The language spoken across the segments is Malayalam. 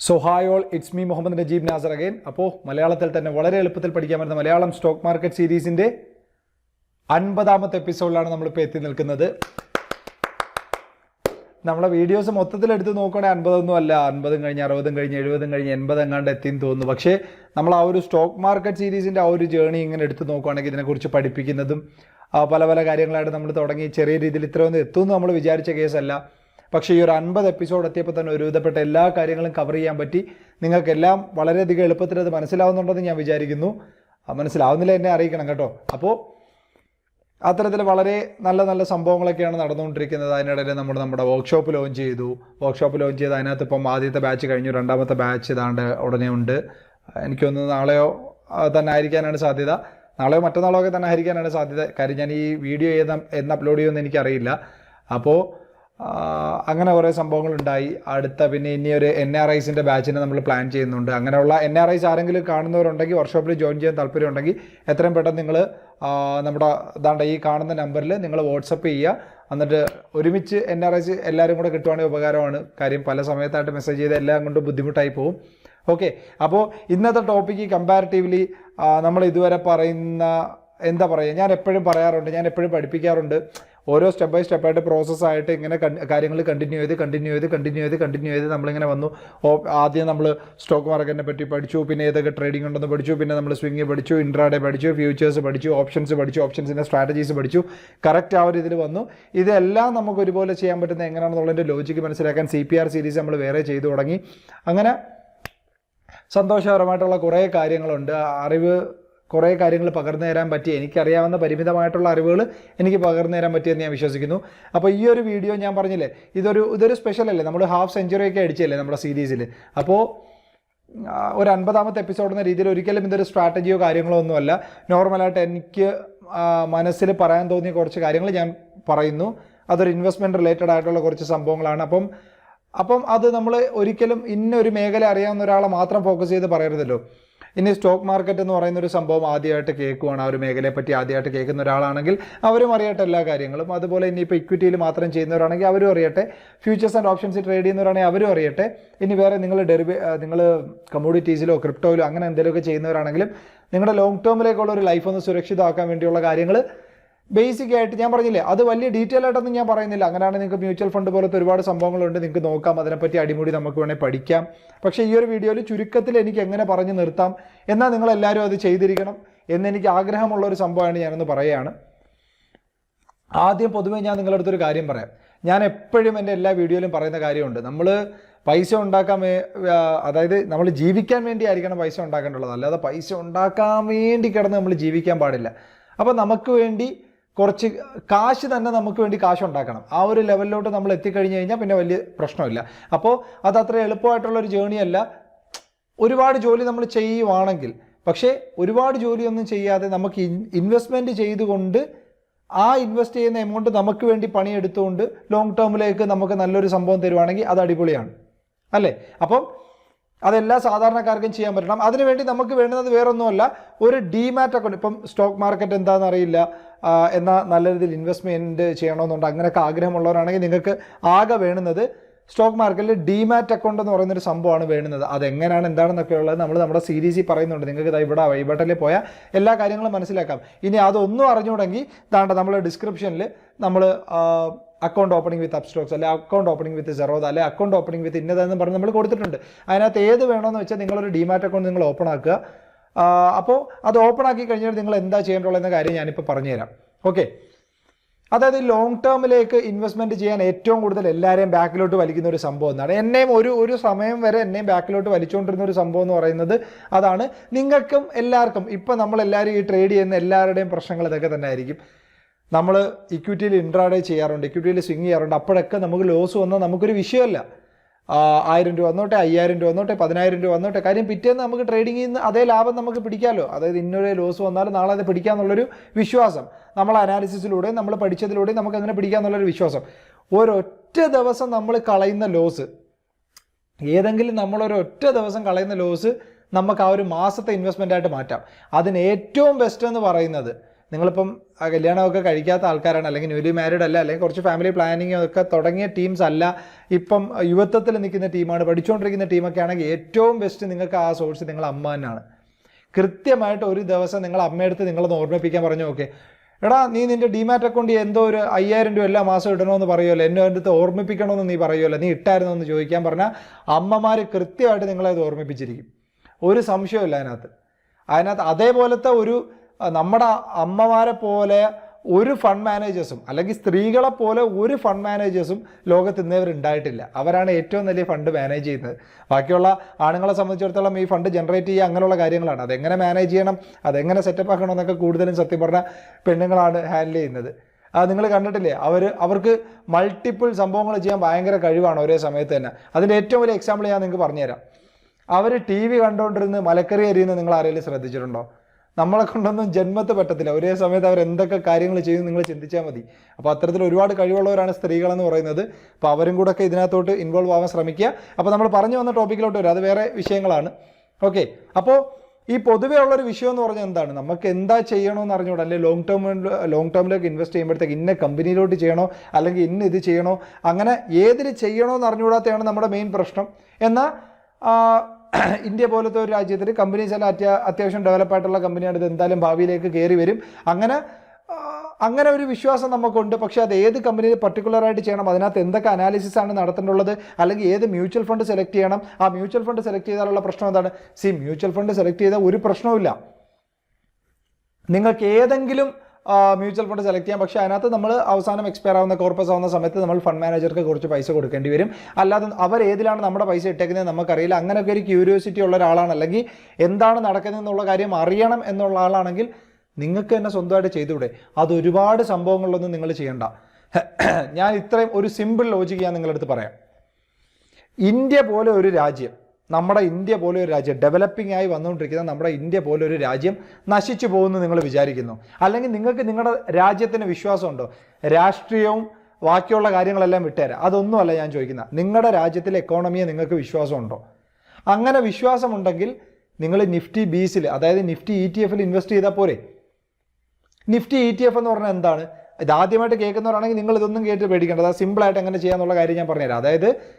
So hi all it's me Muhammad Najeeb Nasar again അപ്പോൾ മലയാളത്തിൽ തന്നെ വളരെ എളുപ്പത്തിൽ പഠിക്കാൻ പറ്റുന്ന മലയാളം സ്റ്റോക്ക് മാർക്കറ്റ് സീരീസിന്റെ അൻപതാമത്തെ എപ്പിസോഡിലാണ് നമ്മളിപ്പോൾ എത്തി നിൽക്കുന്നത്. നമ്മളെ വീഡിയോസ് മൊത്തത്തിൽ എടുത്ത് നോക്കുകയാണെങ്കിൽ അൻപതൊന്നും അല്ല അൻപതും കഴിഞ്ഞ് അറുപതും കഴിഞ്ഞ് എഴുപതും കഴിഞ്ഞ് എൺപത് എങ്ങാണ്ട് എത്തിയെന്ന് തോന്നുന്നു. പക്ഷേ നമ്മൾ ആ ഒരു സ്റ്റോക്ക് മാർക്കറ്റ് സീരീസിന്റെ ആ ഒരു ജേണി ഇങ്ങനെ എടുത്ത് നോക്കുകയാണെങ്കിൽ ഇതിനെക്കുറിച്ച് പഠിപ്പിക്കുന്നതും പല പല കാര്യങ്ങളായിട്ട് നമ്മൾ തുടങ്ങി ചെറിയ രീതിയിൽ ഇത്രയൊന്നും എത്തുമെന്ന് നമ്മൾ വിചാരിച്ച കേസല്ല പക്ഷേ ഈ ഒരു അൻപത് എപ്പിസോഡ് എത്തിയപ്പോൾ തന്നെ ഒരുവിധപ്പെട്ട എല്ലാ കാര്യങ്ങളും കവർ ചെയ്യാൻ പറ്റി. നിങ്ങൾക്കെല്ലാം വളരെയധികം എളുപ്പത്തിൽ അത് മനസ്സിലാവുന്നുണ്ടെന്ന് ഞാൻ വിചാരിക്കുന്നു. മനസ്സിലാവുന്നില്ല എന്നെ അറിയിക്കണം കേട്ടോ. അപ്പോൾ അത്തരത്തിൽ വളരെ നല്ല നല്ല സംഭവങ്ങളൊക്കെയാണ് നടന്നുകൊണ്ടിരിക്കുന്നത്. അതിനിടയിൽ നമ്മൾ നമ്മുടെ വർക്ക്ഷോപ്പ് ലോഞ്ച് ചെയ്തു. വർക്ക്ഷോപ്പ് ലോഞ്ച് ചെയ്ത് അതിനകത്ത് ഇപ്പം ആദ്യത്തെ ബാച്ച് കഴിഞ്ഞു. രണ്ടാമത്തെ ബാച്ച് ഇതാണ്ട് ഉടനെ ഉണ്ട്. എനിക്കൊന്ന് നാളെയോ തന്നെ ആയിരിക്കാനാണ് സാധ്യത. നാളെയോ മറ്റന്നാളോ ഒക്കെ തന്നെ ആയിരിക്കാനാണ് സാധ്യത. കാര്യം ഞാൻ ഈ വീഡിയോ ഏതാ എന്ന് അപ്ലോഡ് ചെയ്യുമെന്ന് എനിക്കറിയില്ല. അപ്പോൾ അങ്ങനെ കുറേ സംഭവങ്ങളുണ്ടായി. അടുത്ത പിന്നെ ഇനി ഒരു എൻ ആർ ഐസിന്റെ ബാച്ചിനെ നമ്മൾ പ്ലാൻ ചെയ്യുന്നുണ്ട്. അങ്ങനെയുള്ള എൻ ആർ ഐസ് ആരെങ്കിലും കാണുന്നവരുണ്ടെങ്കിൽ വർക്ക്ഷോപ്പിൽ ജോയിൻ ചെയ്യാൻ താല്പര്യമുണ്ടെങ്കിൽ എത്രയും പെട്ടെന്ന് നിങ്ങൾ നമ്മുടെ ഇതാണ്ട് ഈ കാണുന്ന നമ്പറിൽ നിങ്ങൾ വാട്സപ്പ് ചെയ്യുക. എന്നിട്ട് ഒരുമിച്ച് എൻ ആർ ഐസ് എല്ലാവരും കൂടെ കിട്ടുവാണെങ്കിൽ ഉപകാരമാണ്. കാര്യം പല സമയത്തായിട്ട് മെസ്സേജ് ചെയ്ത് എല്ലാം കൊണ്ട് ബുദ്ധിമുട്ടായി പോകും ഓക്കെ അപ്പോൾ ഇന്നത്തെ ടോപ്പിക്ക് കമ്പാരിറ്റീവ്ലി നമ്മൾ ഇതുവരെ പറയുന്ന എന്താ പറയുക ഞാൻ എപ്പോഴും പറയാറുണ്ട്. ഞാൻ എപ്പോഴും പഠിപ്പിക്കാറുണ്ട്. ഓരോ സ്റ്റെപ്പ് ബൈ സ്റ്റെപ്പായിട്ട് പ്രോസസ്സായിട്ട് ഇങ്ങനെ കാര്യങ്ങൾ കണ്ടിന്യൂ ചെയ്ത് കണ്ടിന്യൂ ചെയ്ത് കണ്ടിന്യൂ ചെയ്ത് കണ്ടിന്യൂ ചെയ്ത് നമ്മളിങ്ങനെ വന്നു. ആദ്യം നമ്മൾ സ്റ്റോക്ക് മാർക്കറ്റിനെ പറ്റി പഠിച്ചു പിന്നെ ഏതൊക്കെ ട്രേഡിംഗ് ഉണ്ടെന്ന് പഠിച്ചു പിന്നെ നമ്മൾ സ്വിംഗ് പഠിച്ചു ഇൻട്രാഡേ പഠിച്ചു ഫ്യൂച്ചേഴ്സ് പഠിച്ചു ഓപ്ഷൻസ് പഠിച്ചു ഓപ്ഷൻസിന്റെ സ്ട്രാറ്റജീസ് പഠിച്ചു. കറക്റ്റ് ആ ഒരു ഇതിൽ വന്നു. ഇതെല്ലാം നമുക്ക് ഒരുപോലെ ചെയ്യാൻ പറ്റുന്ന എങ്ങനെയാണെന്നുള്ളതിന്റെ ലോജിക്ക് മനസ്സിലാക്കാൻ സി പി ആർ സീരീസ് നമ്മൾ വേറെ ചെയ്തു തുടങ്ങി. അങ്ങനെ സന്തോഷകരമായിട്ടുള്ള കുറേ കാര്യങ്ങളുണ്ട്. അറിവ് കുറേ കാര്യങ്ങൾ പകർന്നു തരാൻ പറ്റി. എനിക്കറിയാവുന്ന പരിമിതമായിട്ടുള്ള അറിവുകൾ എനിക്ക് പകർന്നു തരാൻ പറ്റിയെന്ന് ഞാൻ വിശ്വസിക്കുന്നു. അപ്പോൾ ഈ ഒരു വീഡിയോ ഞാൻ പറഞ്ഞില്ലേ ഇതൊരു ഇതൊരു സ്പെഷ്യൽ അല്ലേ? നമ്മൾ ഹാഫ് സെഞ്ചുറി ഒക്കെ അടിച്ചല്ലേ നമ്മുടെ സീരീസിൽ അപ്പോൾ ഒരു അൻപതാമത്തെ എപ്പിസോഡ് എന്ന രീതിയിൽ ഒരിക്കലും ഇതൊരു സ്ട്രാറ്റജിയോ കാര്യങ്ങളോ ഒന്നുമല്ല നോർമലായിട്ട് എനിക്ക് മനസ്സിൽ പറയാൻ തോന്നിയ കുറച്ച് കാര്യങ്ങൾ ഞാൻ പറയുന്നു. അതൊരു ഇൻവെസ്റ്റ്മെന്റ് റിലേറ്റഡ് ആയിട്ടുള്ള കുറച്ച് സംഭവങ്ങളാണ്. അപ്പം അപ്പം അത് നമ്മൾ ഒരിക്കലും ഇന്നൊരു മേഖല അറിയാവുന്ന ഒരാളെ മാത്രം ഫോക്കസ് ചെയ്ത് പറയരുതല്ലോ. ഇനി സ്റ്റോക്ക് മാർക്കറ്റ് എന്ന് പറയുന്ന ഒരു സംഭവം ആദ്യമായിട്ട് കേൾക്കുവാണ്. ആ ഒരു മേഖലയെ പറ്റി ആദ്യമായിട്ട് കേൾക്കുന്ന ഒരാളാണെങ്കിൽ അവരും അറിയട്ടെ എല്ലാ കാര്യങ്ങളും. അതുപോലെ ഇനിയിപ്പോൾ ഇക്വിറ്റിയിൽ മാത്രം ചെയ്യുന്നവരാണെങ്കിൽ അവരും അറിയട്ടെ. ഫ്യൂച്ചേഴ്സ് ആൻഡ് ഓപ്ഷൻസ് ട്രേഡ് ചെയ്യുന്നവരാണെങ്കിൽ അവരും അറിയട്ടെ. ഇനി വേറെ നിങ്ങൾ ഡെറിവേ നിങ്ങൾ കമ്മോഡിറ്റീസിലോ ക്രിപ്റ്റോയിലോ അങ്ങനെ എന്തെങ്കിലുമൊക്കെ ചെയ്യുന്നവരാണെങ്കിലും നിങ്ങളുടെ ലോങ് ടേമിലേക്കുള്ള ഒരു ലൈഫ് ഒന്ന് സുരക്ഷിതമാക്കാൻ വേണ്ടിയുള്ള കാര്യങ്ങൾ ബേസിക് ആയിട്ട് ഞാൻ പറഞ്ഞില്ലേ അത് വലിയ ഡീറ്റെയിൽ ആയിട്ടൊന്നും ഞാൻ പറയുന്നില്ല. അങ്ങനെയാണെങ്കിൽ നിങ്ങൾക്ക് മ്യൂച്വൽ ഫണ്ട് പോലത്തെ ഒരുപാട് സംഭവങ്ങളുണ്ട് നിങ്ങൾക്ക് നോക്കാം അതിനെപ്പറ്റി അടിമുടി നമുക്ക് വേണേൽ പഠിക്കാം. പക്ഷേ ഈ ഒരു വീഡിയോയിൽ ചുരുക്കത്തിൽ എനിക്ക് എങ്ങനെ പറഞ്ഞു നിർത്താം എന്നാൽ നിങ്ങൾ എല്ലാവരും അത് ചെയ്തിരിക്കണം എന്നെനിക്ക് ആഗ്രഹമുള്ള ഒരു സംഭവമാണ് ഞാനൊന്ന് പറയുകയാണ്. ആദ്യം പൊതുവേ ഞാൻ നിങ്ങളുടെ അടുത്തൊരു കാര്യം പറയാം. ഞാൻ എപ്പോഴും എന്റെ എല്ലാ വീഡിയോയിലും പറയുന്ന കാര്യമുണ്ട്. നമ്മൾ പൈസ ഉണ്ടാക്കാൻ അതായത് നമ്മൾ ജീവിക്കാൻ വേണ്ടി ആയിരിക്കണം പൈസ ഉണ്ടാക്കേണ്ടുള്ളത് അല്ലാതെ പൈസ ഉണ്ടാക്കാൻ വേണ്ടി കിടന്ന് നമ്മൾ ജീവിക്കാൻ പാടില്ല. അപ്പോൾ നമുക്ക് വേണ്ടി കുറച്ച് കാശ് തന്നെ നമുക്ക് വേണ്ടി കാശ് ഉണ്ടാക്കണം ആ ഒരു ലെവലിലോട്ട് നമ്മൾ എത്തിക്കഴിഞ്ഞ് കഴിഞ്ഞാൽ പിന്നെ വലിയ പ്രശ്നമില്ല. അപ്പോൾ അത് അത്ര എളുപ്പമായിട്ടുള്ള ഒരു ജേണിയല്ല ഒരുപാട് ജോലി നമ്മൾ ചെയ്യുവാണെങ്കിൽ പക്ഷേ ഒരുപാട് ജോലിയൊന്നും ചെയ്യാതെ നമുക്ക് ഇൻവെസ്റ്റ്മെന്റ് ചെയ്തുകൊണ്ട് ആ ഇൻവെസ്റ്റ് ചെയ്യുന്ന എമൗണ്ട് നമുക്ക് വേണ്ടി പണിയെടുത്തുകൊണ്ട് ലോങ് ടേമിലേക്ക് നമുക്ക് നല്ലൊരു സംഭവം തരുവാണെങ്കിൽ അത് അടിപൊളിയാണ്. അല്ലേ? അപ്പം അതെല്ലാ സാധാരണക്കാർക്കും ചെയ്യാൻ പറ്റണം. അതിനുവേണ്ടി നമുക്ക് വേണ്ടുന്നത് വേറൊന്നുമല്ല ഒരു ഡിമാറ്റ് അക്കൗണ്ട് ഇപ്പം സ്റ്റോക്ക് മാർക്കറ്റ് എന്താണെന്ന് അറിയില്ല എന്നാൽ നല്ല രീതിയിൽ ഇൻവെസ്റ്റ്മെന്റ് ചെയ്യണമെന്നുണ്ട് അങ്ങനെയൊക്കെ ആഗ്രഹമുള്ളവരാണെങ്കിൽ നിങ്ങൾക്ക് ആകെ വേണ്ടുന്നത് സ്റ്റോക്ക് മാർക്കറ്റിൽ ഡിമാറ്റ് അക്കൗണ്ട് എന്ന് പറയുന്നൊരു സംഭവമാണ് വേണ്ടുന്നത്. അതെങ്ങനെയാണ് എന്താണെന്നൊക്കെ ഉള്ളത് നമ്മൾ നമ്മുടെ സീരീസിൽ പറയുന്നുണ്ട്. നിങ്ങൾക്ക് ഇതാ ഇവിടെ വൈബട്ടലിൽ പോയാൽ എല്ലാ കാര്യങ്ങളും മനസ്സിലാക്കാം. ഇനി അതൊന്നും അറിഞ്ഞുകൂടെങ്കിൽ താണ്ട നമ്മൾ ഡിസ്ക്രിപ്ഷനിൽ നമ്മൾ അക്കൗണ്ട് ഓപ്പണിംഗ് വിത്ത് അപ്സ്റ്റോക്സ് അല്ലെ അക്കൗണ്ട് ഓപ്പണിംഗ് വിത്ത് സെറോദ അല്ലെ അക്കൗണ്ട് ഓപ്പണിംഗ് വിത്ത് ഇന്നതെന്ന് പറഞ്ഞ് നമ്മൾ കൊടുത്തിട്ടുണ്ട്. അതിനകത്ത് ഏത് വേണമെന്ന് വെച്ചാൽ നിങ്ങളൊരു ഡിമാറ്റ് അക്കൗണ്ട് നിങ്ങൾ ഓപ്പൺ ആക്കുക. അപ്പോൾ അത് ഓപ്പൺ ആക്കി കഴിഞ്ഞാൽ നിങ്ങൾ എന്താ ചെയ്യേണ്ടതുള്ളതെന്ന കാര്യം ഞാനിപ്പോൾ പറഞ്ഞുതരാം. ഓക്കെ അതായത് ലോങ് ടേമിലേക്ക് ഇൻവെസ്റ്റ്മെന്റ് ചെയ്യാൻ ഏറ്റവും കൂടുതൽ എല്ലാവരെയും ബാക്കിലോട്ട് വലിക്കുന്ന ഒരു സംഭവം എന്നാണ്. എന്നെയും ഒരു ഒരു സമയം വരെ എന്നെയും ബാക്കിലോട്ട് വലിച്ചുകൊണ്ടിരുന്ന ഒരു സംഭവം എന്ന് പറയുന്നത് അതാണ്. നിങ്ങൾക്കും എല്ലാവർക്കും ഇപ്പം നമ്മൾ എല്ലാവരും ഈ ട്രേഡ് ചെയ്യുന്ന എല്ലാവരുടെയും പ്രശ്നങ്ങൾ ഇതൊക്കെ തന്നെ ആയിരിക്കും നമ്മൾ ഇക്വിറ്റിയിൽ ഇൻട്രാഡേ ചെയ്യാറുണ്ട് ഇക്വിറ്റിയിൽ സ്വിങ് ചെയ്യാറുണ്ട്. അപ്പോഴൊക്കെ നമുക്ക് ലോസ് വന്നാൽ നമുക്കൊരു വിഷയമല്ല. ആയിരം രൂപ വന്നോട്ടെ അയ്യായിരം രൂപ വന്നോട്ടെ പതിനായിരം രൂപ വന്നോട്ടെ. കാര്യം പിറ്റേന്ന് നമുക്ക് ട്രേഡിംഗിൽ നിന്ന് അതേ ലാഭം നമുക്ക് പിടിക്കാമല്ലോ അതായത് ഇന്നൊരു ലോസ് വന്നാലും നാളെ അത് പിടിക്കാമെന്നുള്ളൊരു വിശ്വാസം. നമ്മൾ അനാലിസിസിലൂടെയും നമ്മൾ പഠിച്ചതിലൂടെ നമുക്ക് അങ്ങനെ പിടിക്കാമെന്നുള്ളൊരു വിശ്വാസം. ഒരൊറ്റ ദിവസം നമ്മൾ കളയുന്ന ലോസ് ഏതെങ്കിലും നമ്മളൊരൊറ്റ ദിവസം കളയുന്ന ലോസ് നമുക്ക് ആ ഒരു മാസത്തെ ഇൻവെസ്റ്റ്മെന്റ് ആയിട്ട് മാറ്റാം. അതിന് ഏറ്റവും ബെസ്റ്റ് എന്ന് പറയുന്നത് നിങ്ങളിപ്പം ആ കല്യാണമൊക്കെ കഴിക്കാത്ത ആൾക്കാരാണ് അല്ലെങ്കിൽ ന്യൂലി മാരീഡ് അല്ല അല്ലെങ്കിൽ കുറച്ച് ഫാമിലി പ്ലാനിങ് ഒക്കെ തുടങ്ങിയ ടീംസ് അല്ല ഇപ്പം യുവത്വത്തിൽ നിൽക്കുന്ന ടീമാണ് പഠിച്ചുകൊണ്ടിരിക്കുന്ന ടീമൊക്കെ ആണെങ്കിൽ ഏറ്റവും ബെസ്റ്റ് നിങ്ങൾക്ക് ആ സോഴ്സ് നിങ്ങൾ അമ്മ തന്നെയാണ്. കൃത്യമായിട്ട് ഒരു ദിവസം നിങ്ങൾ അമ്മയെടുത്ത് നിങ്ങളൊന്ന് ഓർമ്മിപ്പിക്കാൻ പറഞ്ഞു ഓക്കെ എടാ നീ നിന്റെ ഡിമാറ്റ് അക്കൗണ്ട് എന്തോ ഒരു അയ്യായിരം രൂപ എല്ലാ മാസം ഇടണമെന്ന് പറയുമല്ലോ എന്നെ അടുത്ത് ഓർമ്മിപ്പിക്കണമെന്ന് നീ പറയുമല്ലോ നീ ഇട്ടായിരുന്നു എന്ന് ചോദിക്കാൻ പറഞ്ഞാൽ അമ്മമാർ കൃത്യമായിട്ട് നിങ്ങളെ ഓർമ്മിപ്പിച്ചിരിക്കും. ഒരു സംശയമില്ല അതിനകത്ത്. അതിനകത്ത് അതേപോലത്തെ ഒരു നമ്മുടെ അമ്മമാരെ പോലെ ഒരു ഫണ്ട് മാനേജേഴ്സും അല്ലെങ്കിൽ സ്ത്രീകളെ പോലെ ഒരു ഫണ്ട് മാനേജേഴ്സും ലോകത്ത് ഇന്നേവർ ഉണ്ടായിട്ടില്ല അവരാണ് ഏറ്റവും വലിയ ഫണ്ട് മാനേജ് ചെയ്യുന്നത്. ബാക്കിയുള്ള ആണുങ്ങളെ സംബന്ധിച്ചിടത്തോളം ഈ ഫണ്ട് ജനറേറ്റ് ചെയ്യുക അങ്ങനെയുള്ള കാര്യങ്ങളാണ്. അതെങ്ങനെ മാനേജ് ചെയ്യണം അതെങ്ങനെ സെറ്റപ്പ് ആക്കണം എന്നൊക്കെ കൂടുതലും സത്യം പറഞ്ഞ പെണ്ണുങ്ങളാണ് ഹാൻഡിൽ ചെയ്യുന്നത്. അത് നിങ്ങൾ കണ്ടിട്ടില്ലേ? അവർ അവർക്ക് മൾട്ടിപ്പിൾ സംഭവങ്ങൾ ചെയ്യാൻ ഭയങ്കര കഴിവാണ് ഒരേ സമയത്ത് തന്നെ. അതിന്റെ ഏറ്റവും വലിയ എക്സാമ്പിൾ ഞാൻ നിങ്ങൾക്ക് പറഞ്ഞുതരാം. അവർ ടി വി കണ്ടുകൊണ്ടിരുന്ന് മലക്കറി അരിയുന്നത് നിങ്ങൾ ആരെങ്കിലും ശ്രദ്ധിച്ചിട്ടുണ്ടോ? നമ്മളെ കൊണ്ടൊന്നും ജന്മത്ത് പറ്റത്തില്ല. ഒരേ സമയത്ത് അവർ എന്തൊക്കെ കാര്യങ്ങൾ ചെയ്യുന്നു നിങ്ങൾ ചിന്തിച്ചാൽ മതി. അപ്പോൾ അത്തരത്തിൽ ഒരുപാട് കഴിവുള്ളവരാണ് സ്ത്രീകളെന്ന് പറയുന്നത്. അപ്പോൾ അവരും കൂടെ ഒക്കെ ഇതിനകത്തോട്ട് ഇൻവോൾവ് ആവാൻ ശ്രമിക്കുക. അപ്പോൾ നമ്മൾ പറഞ്ഞു വന്ന ടോപ്പിക്കിലോട്ട് വരും. അത് വേറെ വിഷയങ്ങളാണ്. ഓക്കെ അപ്പോൾ ഈ പൊതുവേ ഉള്ളൊരു വിഷയം എന്ന് പറഞ്ഞാൽ എന്താണ്? നമുക്ക് എന്താ ചെയ്യണമെന്ന് അറിഞ്ഞൂടാ അല്ലെങ്കിൽ ലോങ് ടേം ലോങ് ടേമിലേക്ക് ഇൻവെസ്റ്റ് ചെയ്യുമ്പോഴത്തേക്ക് ഇന്ന കമ്പനിയിലോട്ട് ചെയ്യണോ? അല്ലെങ്കിൽ ഇന്ന ഇത് ചെയ്യണോ? അങ്ങനെ ഏതിൽ ചെയ്യണോ എന്ന് അറിഞ്ഞുകൂടാത്തതാണ് നമ്മുടെ മെയിൻ പ്രശ്നം. എന്നാൽ ഇന്ത്യ പോലത്തെ ഒരു രാജ്യത്തിൽ കമ്പനീസ് എല്ലാം അത്യാ അത്യാവശ്യം ഡെവലപ്പായിട്ടുള്ള കമ്പനിയാണ് ഇത് എന്തായാലും ഭാവിയിലേക്ക് കയറി വരും. അങ്ങനെ അങ്ങനെ ഒരു വിശ്വാസം നമുക്കുണ്ട്. പക്ഷേ അത് ഏത് കമ്പനിയിൽ പർട്ടിക്കുലറായിട്ട് ചെയ്യണം? അതിനകത്ത് എന്തൊക്കെ അനാലിസിസ് ആണ് നടത്തേണ്ടുള്ളത് അല്ലെങ്കിൽ ഏത് മ്യൂച്വൽ ഫണ്ട് സെലക്ട് ചെയ്യണം? ആ മ്യൂച്വൽ ഫണ്ട് സെലക്ട് ചെയ്താലുള്ള പ്രശ്നം എന്താണ്? സി മ്യൂച്വൽ ഫണ്ട് സെലക്ട് ചെയ്താൽ ഒരു പ്രശ്നവുമില്ല. നിങ്ങൾക്ക് ഏതെങ്കിലും മ്യൂച്വൽ ഫണ്ട് സെലക്ട് ചെയ്യാം. പക്ഷേ അതിനകത്ത് നമ്മൾ അവസാനം എക്സ്പയർ ആവുന്ന കോർപ്പസ് ആവുന്ന സമയത്ത് നമ്മൾ ഫണ്ട് മാനേജർക്ക് കുറച്ച് പൈസ കൊടുക്കേണ്ടി വരും. അല്ലാതെ അവർ ഏതിലാണ് നമ്മുടെ പൈസ ഇട്ടേക്കുന്നത് നമുക്കറിയില്ല. അങ്ങനെയൊക്കെ ഒരു ക്യൂരിയോസിറ്റി ഉള്ള ഒരാളാണ്. അല്ലെങ്കിൽ എന്താണ് നടക്കുന്നത് എന്നുള്ള കാര്യം അറിയണം എന്നുള്ള ആളാണെങ്കിൽ നിങ്ങൾക്ക് തന്നെ സ്വന്തമായിട്ട് ചെയ്തുകൂടെ. അത് ഒരുപാട് സംഭവങ്ങളിലൊന്നും നിങ്ങൾ ചെയ്യണ്ട. ഞാൻ ഇത്രയും ഒരു സിമ്പിൾ ലോജിക്ക് ഞാൻ നിങ്ങളുടെ അടുത്ത് പറയാം. ഇന്ത്യ പോലെ ഒരു രാജ്യം നമ്മുടെ ഇന്ത്യ പോലെ ഒരു രാജ്യം ഡെവലപ്പിംഗ് ആയി വന്നുകൊണ്ടിരിക്കുന്ന നമ്മുടെ ഇന്ത്യ പോലെ ഒരു രാജ്യം നശിച്ചു പോകുമെന്ന് നിങ്ങൾ വിചാരിക്കുന്നു. അല്ലെങ്കിൽ നിങ്ങൾക്ക് നിങ്ങളുടെ രാജ്യത്തിന് വിശ്വാസമുണ്ടോ? രാഷ്ട്രീയവും ബാക്കിയുള്ള കാര്യങ്ങളെല്ലാം വിട്ടുതരാം. അതൊന്നുമല്ല ഞാൻ ചോദിക്കുന്നത്. നിങ്ങളുടെ രാജ്യത്തിലെ എക്കോണമിയെ നിങ്ങൾക്ക് വിശ്വാസമുണ്ടോ? അങ്ങനെ വിശ്വാസമുണ്ടെങ്കിൽ നിങ്ങൾ നിഫ്റ്റി ബീസിൽ അതായത് നിഫ്റ്റി ഇ ടി എഫിൽ ഇൻവെസ്റ്റ് ചെയ്താൽ പോരെ? നിഫ്റ്റി ഇ ടി എഫ് എന്ന് പറഞ്ഞാൽ എന്താണ്? ഇത് ആദ്യമായിട്ട് കേൾക്കുന്നവരാണെങ്കിൽ നിങ്ങൾ ഇതൊന്നും കേട്ട് പേടിക്കേണ്ടത് അത് സിമ്പിളായിട്ട് എങ്ങനെ ചെയ്യാന്നുള്ള കാര്യം ഞാൻ പറഞ്ഞുതരാം. അതായത്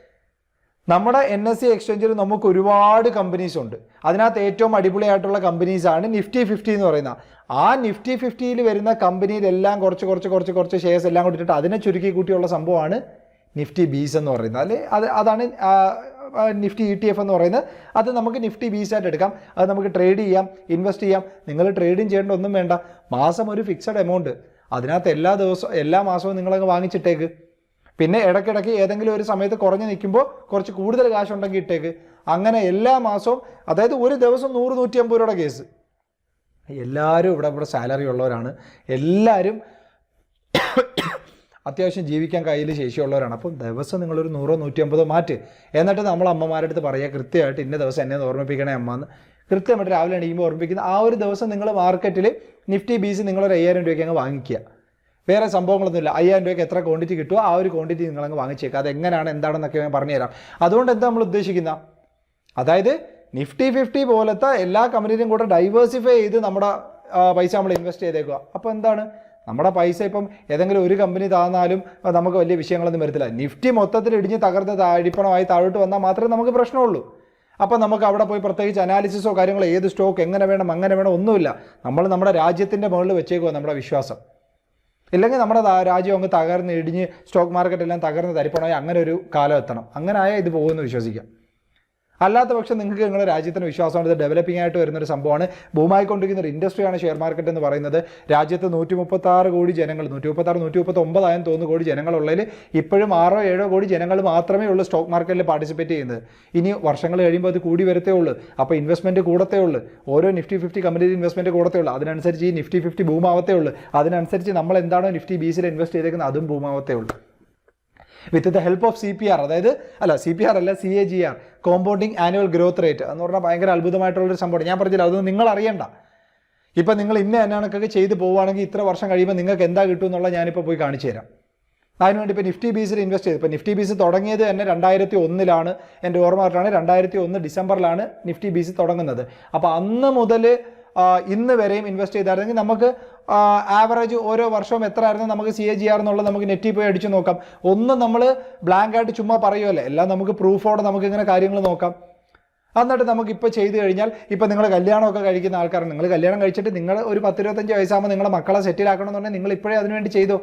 നമ്മുടെ എൻ എസ് സി എക്സ്ചേഞ്ചിൽ നമുക്ക് ഒരുപാട് കമ്പനീസ് ഉണ്ട്. അതിനകത്ത് ഏറ്റവും അടിപൊളിയായിട്ടുള്ള കമ്പനീസാണ് നിഫ്റ്റി ഫിഫ്റ്റി എന്ന് പറയുന്ന. ആ നിഫ്റ്റി ഫിഫ്റ്റിയിൽ വരുന്ന കമ്പനിയിലെല്ലാം കുറച്ച് കുറച്ച് കുറച്ച് കുറച്ച് ഷെയർസ് എല്ലാം കൊടുത്തിട്ട് അതിനെ ചുരുക്കി കൂട്ടിയുള്ള സംഭവമാണ് നിഫ്റ്റി ബീസ് എന്ന് പറയുന്നത്. അല്ലെ? അത് അതാണ് നിഫ്റ്റി ഇ ടി എഫ് എന്ന് പറയുന്നത്. അത് നമുക്ക് നിഫ്റ്റി ബീസ് ആയിട്ട് എടുക്കാം. അത് നമുക്ക് ട്രേഡ് ചെയ്യാം ഇൻവെസ്റ്റ് ചെയ്യാം. നിങ്ങൾ ട്രേഡിങ് ചെയ്യേണ്ട ഒന്നും വേണ്ട. മാസം ഒരു ഫിക്സഡ് എമൗണ്ട് അതിനകത്ത് എല്ലാ ദിവസവും എല്ലാ മാസവും നിങ്ങളങ്ങ് വാങ്ങിച്ചിട്ടേക്ക്. പിന്നെ ഇടയ്ക്കിടയ്ക്ക് ഏതെങ്കിലും ഒരു സമയത്ത് കുറഞ്ഞ് നിൽക്കുമ്പോൾ കുറച്ച് കൂടുതൽ കാശുണ്ടെങ്കിൽ ഇട്ടേക്ക്. അങ്ങനെ എല്ലാ മാസവും അതായത് ഒരു ദിവസം നൂറ് നൂറ്റി അമ്പത് രൂപയുടെ കേസ്. എല്ലാവരും ഇവിടെ ഇവിടെ സാലറി ഉള്ളവരാണ്. എല്ലാവരും അത്യാവശ്യം ജീവിക്കാൻ കയ്യിൽ ശേഷിയുള്ളവരാണ്. അപ്പം ദിവസം നിങ്ങളൊരു നൂറോ നൂറ്റി അമ്പതോ മാറ്റ്. എന്നിട്ട് നമ്മൾ അമ്മമാരുടെ അടുത്ത് പറയുക കൃത്യമായിട്ട് ഇന്ന ദിവസം എന്നെ ഓർമ്മിപ്പിക്കണേ അമ്മ എന്ന് കൃത്യമായിട്ട് രാവിലെ എണീക്കുമ്പോൾ ഓർമ്മിപ്പിക്കുന്ന ആ ഒരു ദിവസം നിങ്ങൾ മാർക്കറ്റിൽ നിഫ്റ്റി ബീസ് നിങ്ങളൊരു അയ്യായിരം രൂപയ്ക്ക് അങ്ങ് വാങ്ങിക്കുക. വേറെ സംഭവങ്ങളൊന്നുമില്ല. അയ്യായിരം രൂപയ്ക്ക് എത്ര ക്വാണ്ടിറ്റി കിട്ടുമോ ആ ഒരു ക്വാണ്ടിറ്റി നിങ്ങളങ്ങ് വാങ്ങിച്ചേക്കുക അത് എങ്ങനെയാണ് എന്താണെന്നൊക്കെ ഞാൻ പറഞ്ഞുതരാം. അതുകൊണ്ട് എന്താ നമ്മൾ ഉദ്ദേശിക്കുന്ന? അതായത് നിഫ്റ്റി ഫിഫ്റ്റി പോലത്തെ എല്ലാ കമ്പനിയിലും കൂടെ ഡൈവേഴ്സിഫൈ ചെയ്ത് നമ്മുടെ പൈസ നമ്മൾ ഇൻവെസ്റ്റ് ചെയ്തേക്കുക അപ്പോൾ എന്താണ്? നമ്മുടെ പൈസ ഇപ്പം ഏതെങ്കിലും ഒരു കമ്പനി താന്നാലും നമുക്ക് വലിയ വിഷയങ്ങളൊന്നും വരത്തില്ല. നിഫ്റ്റി മൊത്തത്തിൽ ഇടിഞ്ഞ് തകർത്ത് താഴിപ്പണമായി താഴോട്ട് വന്നാൽ മാത്രമേ നമുക്ക് പ്രശ്നമുള്ളൂ. അപ്പോൾ നമുക്ക് അവിടെ പോയി പ്രത്യേകിച്ച് അനാലിസിസോ കാര്യങ്ങളോ ഏത് സ്റ്റോക്ക് എങ്ങനെ വേണം അങ്ങനെ വേണം ഒന്നുമില്ല. നമ്മൾ നമ്മുടെ രാജ്യത്തിന്റെ മുകളിൽ വെച്ചേക്കുക നമ്മുടെ വിശ്വാസം. ഇല്ലെങ്കിൽ നമ്മുടെ രാജ്യം അങ്ങ് തകർന്ന് ഇടിഞ്ഞ് സ്റ്റോക്ക് മാർക്കറ്റ് എല്ലാം തകർന്ന് തരിപ്പണമായി അങ്ങനെ ഒരു കാലം എത്തണം. അങ്ങനെ ആയാൽ ഇത് പോകുമെന്ന് വിശ്വസിക്കാം. അല്ലാത്ത പക്ഷം നിങ്ങൾക്ക് നിങ്ങളുടെ രാജ്യത്തിന് വിശ്വാസമാണ്. ഇത് ഡെവലപ്പിംഗ് ആയിട്ട് വരുന്നൊരു സംഭവമാണ്. ബൂമായിക്കൊണ്ടിരിക്കുന്ന ഒരു ഇൻഡസ്ട്രിയാണ് ഷെയർ മാർക്കറ്റ് എന്ന് പറയുന്നത്. രാജ്യത്ത് നൂറ്റി മുപ്പത്താറ് കോടി ജനങ്ങൾ നൂറ്റി മുപ്പത്താറ് നൂറ്റി മുപ്പത്തി ഒമ്പതായെന്ന് തോന്നുന്നു കോടി ജനങ്ങളുള്ളതിൽ ഇപ്പോഴും ആറോ ഏഴോ കോടി ജനങ്ങൾ മാത്രമേ ഉള്ളൂ സ്റ്റോക്ക് മാർക്കറ്റിൽ പാർട്ടിസിപ്പേറ്റ് ചെയ്യുന്നത്. ഇനി വർഷങ്ങൾ കഴിയുമ്പോൾ അത് കൂടി വരത്തേ ഉള്ളൂ. അപ്പോൾ ഇൻവെസ്റ്റ്മെന്റ് കൂടത്തേ ഉള്ളൂ. ഓരോ നിഫ്റ്റി ഫിഫ്റ്റി കമ്പനിയിൽ ഇൻവെസ്റ്റ്മെന്റ് കൂടത്തേ ഉള്ളൂ. അതിനനുസരിച്ച് ഈ നിഫ്റ്റി ഫിഫ്റ്റി ബൂമാവത്തേ ഉള്ളൂ. അതിനനുസരിച്ച് നമ്മൾ എന്താണോ നിഫ്റ്റി ബീസിൽ ഇൻവെസ്റ്റ് ചെയ്തേക്കുന്നത് അതും ബൂമാവത്തേ ഉള്ളൂ. With the help of C P R അതായത് അല്ല സി പി ആർ അല്ല C A G R compounding annual growth rate എന്ന് പറഞ്ഞാൽ ഭയങ്കര അത്ഭുതമായിട്ടുള്ളൊരു സംഭവം ഞാൻ പറഞ്ഞില്ല അതൊന്നും നിങ്ങൾ അറിയണ്ട. ഇപ്പം നിങ്ങൾ ഇന്ന എന്നാണൊക്കെ ചെയ്തു പോവുകയാണെങ്കിൽ ഇത്ര വർഷം കഴിയുമ്പോൾ നിങ്ങൾക്ക് എന്താ കിട്ടും എന്നുള്ള ഞാനിപ്പോൾ പോയി കാണിച്ചു തരാം. അതിനുവേണ്ടി ഇപ്പോൾ നിഫ്റ്റി ബീസിൽ ഇൻവെസ്റ്റ് ചെയ്തു. ഇപ്പോൾ നിഫ്റ്റി ബീസ് തുടങ്ങിയത് തന്നെ രണ്ടായിരത്തി ഒന്നിലാണ് എന്റെ ഓർമ്മ പറഞ്ഞാണ് രണ്ടായിരത്തി ഒന്ന് ഡിസംബറിലാണ് നിഫ്റ്റി ബീസ് തുടങ്ങുന്നത്. അപ്പോൾ അന്ന് മുതൽ ഇന്ന് വരെയും ഇൻവെസ്റ്റ് ചെയ്തായിരുന്നെങ്കിൽ നമുക്ക് ആവറേജ് ഓരോ വർഷവും എത്ര ആയിരുന്നു നമുക്ക് സി എ ജി ആർ എന്നുള്ളത് നമുക്ക് നെറ്റിൽ പോയി അടിച്ചു നോക്കാം. ഒന്നും നമ്മൾ ബ്ലാങ്ക് ആയിട്ട് ചുമ്മാ പറയുമല്ലേ എല്ലാം നമുക്ക് പ്രൂഫോടെ നമുക്ക് ഇങ്ങനെ കാര്യങ്ങൾ നോക്കാം. എന്നിട്ട് നമുക്ക് ഇപ്പോൾ ചെയ്തു കഴിഞ്ഞാൽ ഇപ്പോൾ നിങ്ങൾ കല്യാണമൊക്കെ കഴിക്കുന്ന ആൾക്കാരാണ്. നിങ്ങൾ കല്യാണം കഴിച്ചിട്ട് നിങ്ങൾ ഒരു പത്തിരുപത്തഞ്ച് വയസ്സാകുമ്പോൾ നിങ്ങളെ മക്കളെ സെറ്റിലാക്കണമെന്നുണ്ടെങ്കിൽ നിങ്ങൾ ഇപ്പോഴേ അതിനുവേണ്ടി ചെയ്തു?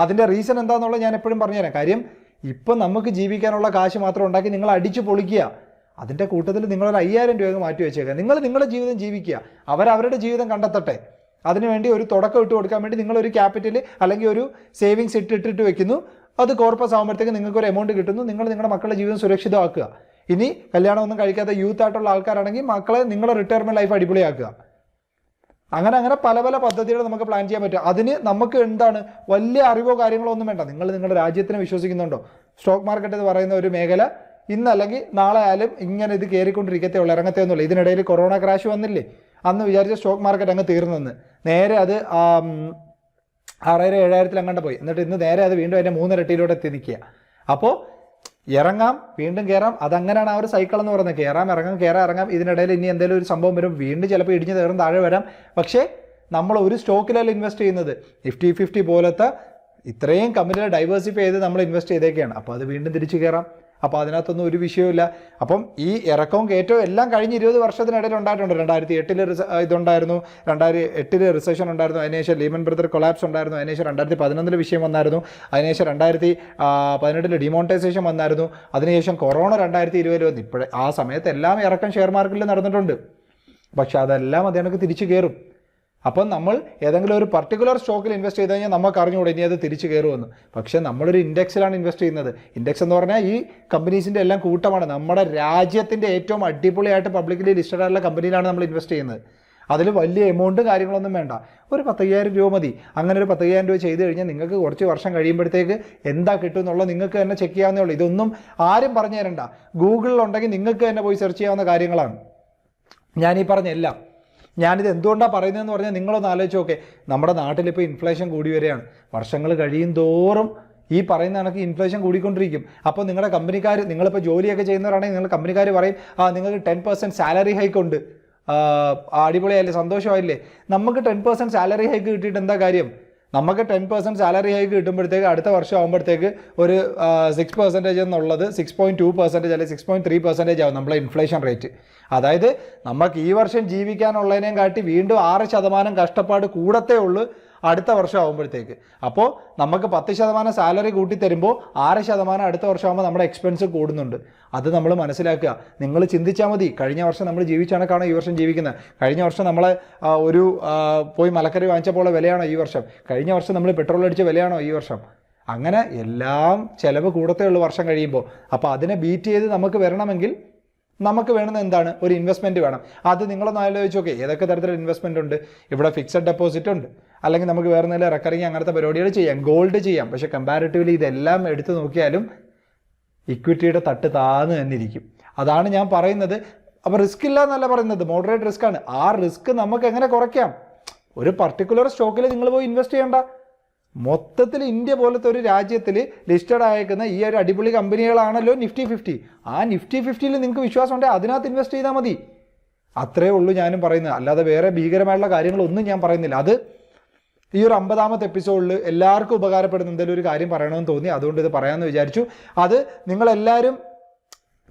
അതിന്റെ റീസൺ എന്താണെന്നുള്ളത് ഞാൻ എപ്പോഴും പറഞ്ഞു തരാം കാര്യം ഇപ്പം നമുക്ക് ജീവിക്കാനുള്ള കാശ് മാത്രം ഉണ്ടാക്കി നിങ്ങൾ അടിച്ചു പൊളിക്കുക. അതിന്റെ കൂട്ടത്തിൽ നിങ്ങളൊരു അയ്യായിരം രൂപ മാറ്റി വെച്ചേക്കുക. നിങ്ങൾ നിങ്ങളുടെ ജീവിതം ജീവിക്കുക. അവരവരുടെ ജീവിതം കണ്ടെത്തട്ടെ. അതിനുവേണ്ടി ഒരു തുടക്കം ഇട്ട് കൊടുക്കാൻ വേണ്ടി നിങ്ങളൊരു ക്യാപിറ്റൽ അല്ലെങ്കിൽ ഒരു സേവിങ്സ് ഇട്ടിട്ടിട്ട് വെക്കുന്നു. അത് കോർപ്പസ് ആകുമ്പോഴത്തേക്ക് നിങ്ങൾക്ക് ഒരു എമൗണ്ട് കിട്ടുന്നു. നിങ്ങൾ നിങ്ങളുടെ മക്കളുടെ ജീവിതം സുരക്ഷിതമാക്കുക. ഇനി കല്യാണമൊന്നും കഴിക്കാത്ത യൂത്ത് ആയിട്ടുള്ള ആൾക്കാരാണെങ്കിൽ മക്കളെ നിങ്ങളുടെ റിട്ടയർമെന്റ് ലൈഫ് അടിപൊളിയാക്കുക. അങ്ങനെ അങ്ങനെ പല പല പദ്ധതികൾ നമുക്ക് പ്ലാൻ ചെയ്യാൻ പറ്റും. അതിന് നമുക്ക് എന്താണ്? വലിയ അറിവോ കാര്യങ്ങളോ ഒന്നും വേണ്ട. നിങ്ങൾ നിങ്ങളുടെ രാജ്യത്തിനെ വിശ്വസിക്കുന്നുണ്ടോ? സ്റ്റോക്ക് മാർക്കറ്റ് എന്ന് പറയുന്ന ഒരു മേഖല ഇന്നല്ലെങ്കിൽ നാളെ ആയാലും ഇങ്ങനെ ഇത് കയറിക്കൊണ്ടിരിക്കത്തേ ഉള്ളൂ ഇറങ്ങത്തേ ഒന്നുമില്ല. ഇതിനിടയിൽ കൊറോണ ക്രാഷ് വന്നില്ലേ? അന്ന് വിചാരിച്ച സ്റ്റോക്ക് മാർക്കറ്റ് അങ്ങ് തീർന്നെന്ന് നേരെ അത് ആറായിരം ഏഴായിരത്തിൽ അങ്ങോട്ട് പോയി. എന്നിട്ട് ഇന്ന് നേരെ അത് വീണ്ടും അതിന്റെ മൂന്നിരട്ടിയിലൂടെ എത്തി നിൽക്കുക. അപ്പോൾ ഇറങ്ങാം വീണ്ടും കയറാം അതങ്ങനെയാണ് ആ ഒരു സൈക്കിൾ എന്ന് പറയുന്നത്. കയറാം ഇറങ്ങാം കയറാം ഇറങ്ങാം. ഇതിനിടയിൽ ഇനി എന്തെങ്കിലും ഒരു സംഭവം വരും. വീണ്ടും ചിലപ്പോൾ ഇടിഞ്ഞ് കയറും താഴെ വരാം. പക്ഷേ നമ്മൾ ഒരു സ്റ്റോക്കിലല്ല ഇൻവെസ്റ്റ് ചെയ്യുന്നത്. നിഫ്റ്റി ഫിഫ്റ്റി പോലത്തെ ഇത്രയും കമ്പനികൾ ഡൈവേഴ്സിഫൈ ചെയ്ത് നമ്മൾ ഇൻവെസ്റ്റ് ചെയ്തേക്കാണ്. അപ്പോൾ അത് വീണ്ടും തിരിച്ചു കയറാം അപ്പോൾ അതിനകത്തൊന്നും ഒരു വിഷയമില്ല അപ്പം ഈ ഇറക്കവും കയറ്റവും എല്ലാം കഴിഞ്ഞ് ഇരുപത് വർഷത്തിനിടയിൽ ഉണ്ടായിട്ടുണ്ട്. രണ്ടായിരത്തി എട്ടിൽ ഇതുണ്ടായിരുന്നു. രണ്ടായിരത്തി എട്ടിൽ റിസഷൻ ഉണ്ടായിരുന്നു. അതിനുശേഷം ലീമൻ ബ്രദർ കൊളാപ്സ് ഉണ്ടായിരുന്നു. അതിനുശേഷം രണ്ടായിരത്തി പതിനൊന്നിൽ വിഷയം വന്നായിരുന്നു. അതിനുശേഷം രണ്ടായിരത്തി പതിനെട്ടിൽ ഡിമോണിറ്റൈസേഷൻ വന്നായിരുന്നു. അതിനുശേഷം കൊറോണ രണ്ടായിരത്തി ഇരുപതിൽ വന്നു. ഇപ്പോഴേ ആ സമയത്ത് എല്ലാം ഇറക്കം ഷെയർ മാർക്കറ്റിൽ നടന്നിട്ടുണ്ട്. പക്ഷെ അതെല്ലാം അത് തിരിച്ചു കയറും അപ്പം നമ്മൾ ഏതെങ്കിലും ഒരു പർട്ടിക്കുലർ സ്റ്റോക്കിൽ ഇൻവെസ്റ്റ് ചെയ്ത് കഴിഞ്ഞാൽ നമുക്ക് അറിഞ്ഞുകൂടെ ഇനി അത് തിരിച്ചു കയറുമെന്ന്. പക്ഷേ നമ്മളൊരു ഇൻഡെക്സിലാണ് ഇൻവെസ്റ്റ് ചെയ്യുന്നത്. ഇൻഡെക്സ് എന്ന് പറഞ്ഞാൽ ഈ കമ്പനീസിന്റെ എല്ലാം കൂട്ടമാണ്. നമ്മുടെ രാജ്യത്തിന്റെ ഏറ്റവും അടിപൊളിയായിട്ട് പബ്ലിക്കലി ലിസ്റ്റഡ് ആയിട്ടുള്ള കമ്പനിയിലാണ് നമ്മൾ ഇൻവെസ്റ്റ് ചെയ്യുന്നത്. അതിൽ വലിയ എമൗണ്ട് കാര്യങ്ങളൊന്നും വേണ്ട. ഒരു പത്തയ്യായിരം രൂപ മതി. അങ്ങനെ ഒരു പത്തയ്യായിരം രൂപ ചെയ്ത് കഴിഞ്ഞാൽ നിങ്ങൾക്ക് കുറച്ച് വർഷം കഴിയുമ്പോഴത്തേക്ക് എന്താ കിട്ടും എന്നുള്ളത് നിങ്ങൾക്ക് തന്നെ ചെക്ക് ചെയ്യാവുന്നേ ഉള്ളൂ. ഇതൊന്നും ആരും പറഞ്ഞു തരണ്ട ഗൂഗിളിലുണ്ടെങ്കിൽ നിങ്ങൾക്ക് തന്നെ പോയി സെർച്ച് ചെയ്യാവുന്ന കാര്യങ്ങളാണ്. ഞാൻ ഈ പറഞ്ഞ എല്ലാം. ഞാനിത് എന്തുകൊണ്ടാണ് പറയുന്നതെന്ന് പറഞ്ഞാൽ നിങ്ങളൊന്ന് ആലോചിച്ച് നോക്കെ. നമ്മുടെ നാട്ടിലിപ്പോൾ ഇൻഫ്ലേഷൻ കൂടി വരികയാണ്. വർഷങ്ങൾ കഴിയും തോറും ഈ പറയുന്ന കണക്ക് ഇൻഫ്ലേഷൻ കൂടിക്കൊണ്ടിരിക്കും. അപ്പോൾ നിങ്ങളുടെ കമ്പനിക്കാർ നിങ്ങളിപ്പോൾ ജോലിയൊക്കെ ചെയ്യുന്നവരാണെങ്കിൽ നിങ്ങൾ കമ്പനിക്കാർ പറയും ആ നിങ്ങൾക്ക് ടെൻ പെർസെന്റ് സാലറി ഹൈക്ക് ഉണ്ട്. അടിപൊളിയായില്ലേ? സന്തോഷമായില്ലേ? നമുക്ക് ടെൻ പെർസെന്റ് സാലറി ഹൈക്ക് കിട്ടിയിട്ട് എന്താ കാര്യം? നമുക്ക് ടെൻ പെർസെന്റ് സാലറി ഹൈക്ക് കിട്ടുമ്പോഴത്തേക്ക് അടുത്ത വർഷം ആകുമ്പോഴത്തേക്ക് ഒരു സിക്സ് പെർസെന്റേജ് എന്നുള്ളത് സിക്സ് പോയിന്റ് ടു പെർസെന്റേജ് അല്ലെങ്കിൽ സിക്സ് പോയിന്റ് ത്രീ പെർസെന്റേജ് ആവും നമ്മളെ ഇൻഫ്ലേഷൻ റേറ്റ് അതായത് നമുക്ക് ഈ വർഷം ജീവിക്കാനുള്ളതിനേം കാട്ടി വീണ്ടും ആറ് ശതമാനം കഷ്ടപ്പാട് കൂടത്തേ ഉള്ളൂ. അടുത്ത വർഷം ആകുമ്പോഴത്തേക്ക് അപ്പോൾ നമുക്ക് പത്ത് ശതമാനം സാലറി കൂട്ടി തരുമ്പോൾ ആറ് ശതമാനം അടുത്ത വർഷമാകുമ്പോൾ നമ്മുടെ എക്സ്പെൻസ് കൂടുന്നുണ്ട്. അത് നമ്മൾ മനസ്സിലാക്കുക. നിങ്ങൾ ചിന്തിച്ചാൽ മതി. കഴിഞ്ഞ വർഷം നമ്മൾ ജീവിച്ച കണക്കാണോ ഈ വർഷം ജീവിക്കുന്നത്. കഴിഞ്ഞ വർഷം നമ്മൾ ഒരു പോയി മലക്കറി വാങ്ങിച്ചപ്പോൾ വിലയാണോ ഈ വർഷം? കഴിഞ്ഞ വർഷം നമ്മൾ പെട്രോൾ അടിച്ച വിലയാണോ ഈ വർഷം? അങ്ങനെ എല്ലാം ചിലവ് കൂടത്തേ ഉള്ളൂ വർഷം കഴിയുമ്പോൾ. അപ്പോൾ അതിനെ ബീറ്റ് ചെയ്ത് നമുക്ക് വരണമെങ്കിൽ നമുക്ക് വേണമെന്ന് എന്താണ്? ഒരു ഇൻവെസ്റ്റ്മെന്റ് വേണം. അത് നിങ്ങളൊന്ന് ആലോചിച്ച് നോക്കെ. ഏതൊക്കെ തരത്തിലുള്ള ഇൻവെസ്റ്റ്മെന്റ് ഉണ്ട്? ഇവിടെ ഫിക്സഡ് ഡെപ്പോസിറ്റ് ഉണ്ട്. അല്ലെങ്കിൽ നമുക്ക് വേറെ നല്ല റെക്കറിങ് അങ്ങനത്തെ പരിപാടികൾ ചെയ്യാം. ഗോൾഡ് ചെയ്യാം. പക്ഷെ കമ്പാരിറ്റീവ്ലി ഇതെല്ലാം എടുത്തു നോക്കിയാലും ഇക്വിറ്റിയുടെ തട്ട് താന്ന് തന്നെ ഇരിക്കും. അതാണ് ഞാൻ പറയുന്നത്. അപ്പോൾ റിസ്ക് ഇല്ല എന്നല്ല പറയുന്നത്. മോഡറേറ്റ് റിസ്ക് ആണ്. ആ റിസ്ക് നമുക്ക് എങ്ങനെ കുറയ്ക്കാം? ഒരു പർട്ടിക്കുലർ സ്റ്റോക്കിൽ നിങ്ങൾ പോയി ഇൻവെസ്റ്റ് ചെയ്യണ്ട. മൊത്തത്തിൽ ഇന്ത്യ പോലത്തെ ഒരു രാജ്യത്തിൽ ലിസ്റ്റഡ് ആയേക്കുന്ന ഈ ഒരു അടിപൊളി കമ്പനികളാണല്ലോ നിഫ്റ്റി ഫിഫ്റ്റി ആ നിഫ്റ്റി ഫിഫ്റ്റിയിൽ നിങ്ങൾക്ക് വിശ്വാസം ഉണ്ടെങ്കിൽ അതിനകത്ത് ഇൻവെസ്റ്റ് ചെയ്താൽ മതി. അത്രേ ഉള്ളൂ ഞാനും പറയുന്നത്. അല്ലാതെ വേറെ ഭീകരമായിട്ടുള്ള കാര്യങ്ങളൊന്നും ഞാൻ പറയുന്നില്ല. അത് ഈ ഒരു അമ്പതാമത്തെ എപ്പിസോഡിൽ എല്ലാവർക്കും ഉപകാരപ്പെടുന്ന എന്തെങ്കിലും ഒരു കാര്യം പറയണമെന്ന് തോന്നി. അതുകൊണ്ട് ഇത് പറയാമെന്ന് വിചാരിച്ചു. അത് നിങ്ങളെല്ലാവരും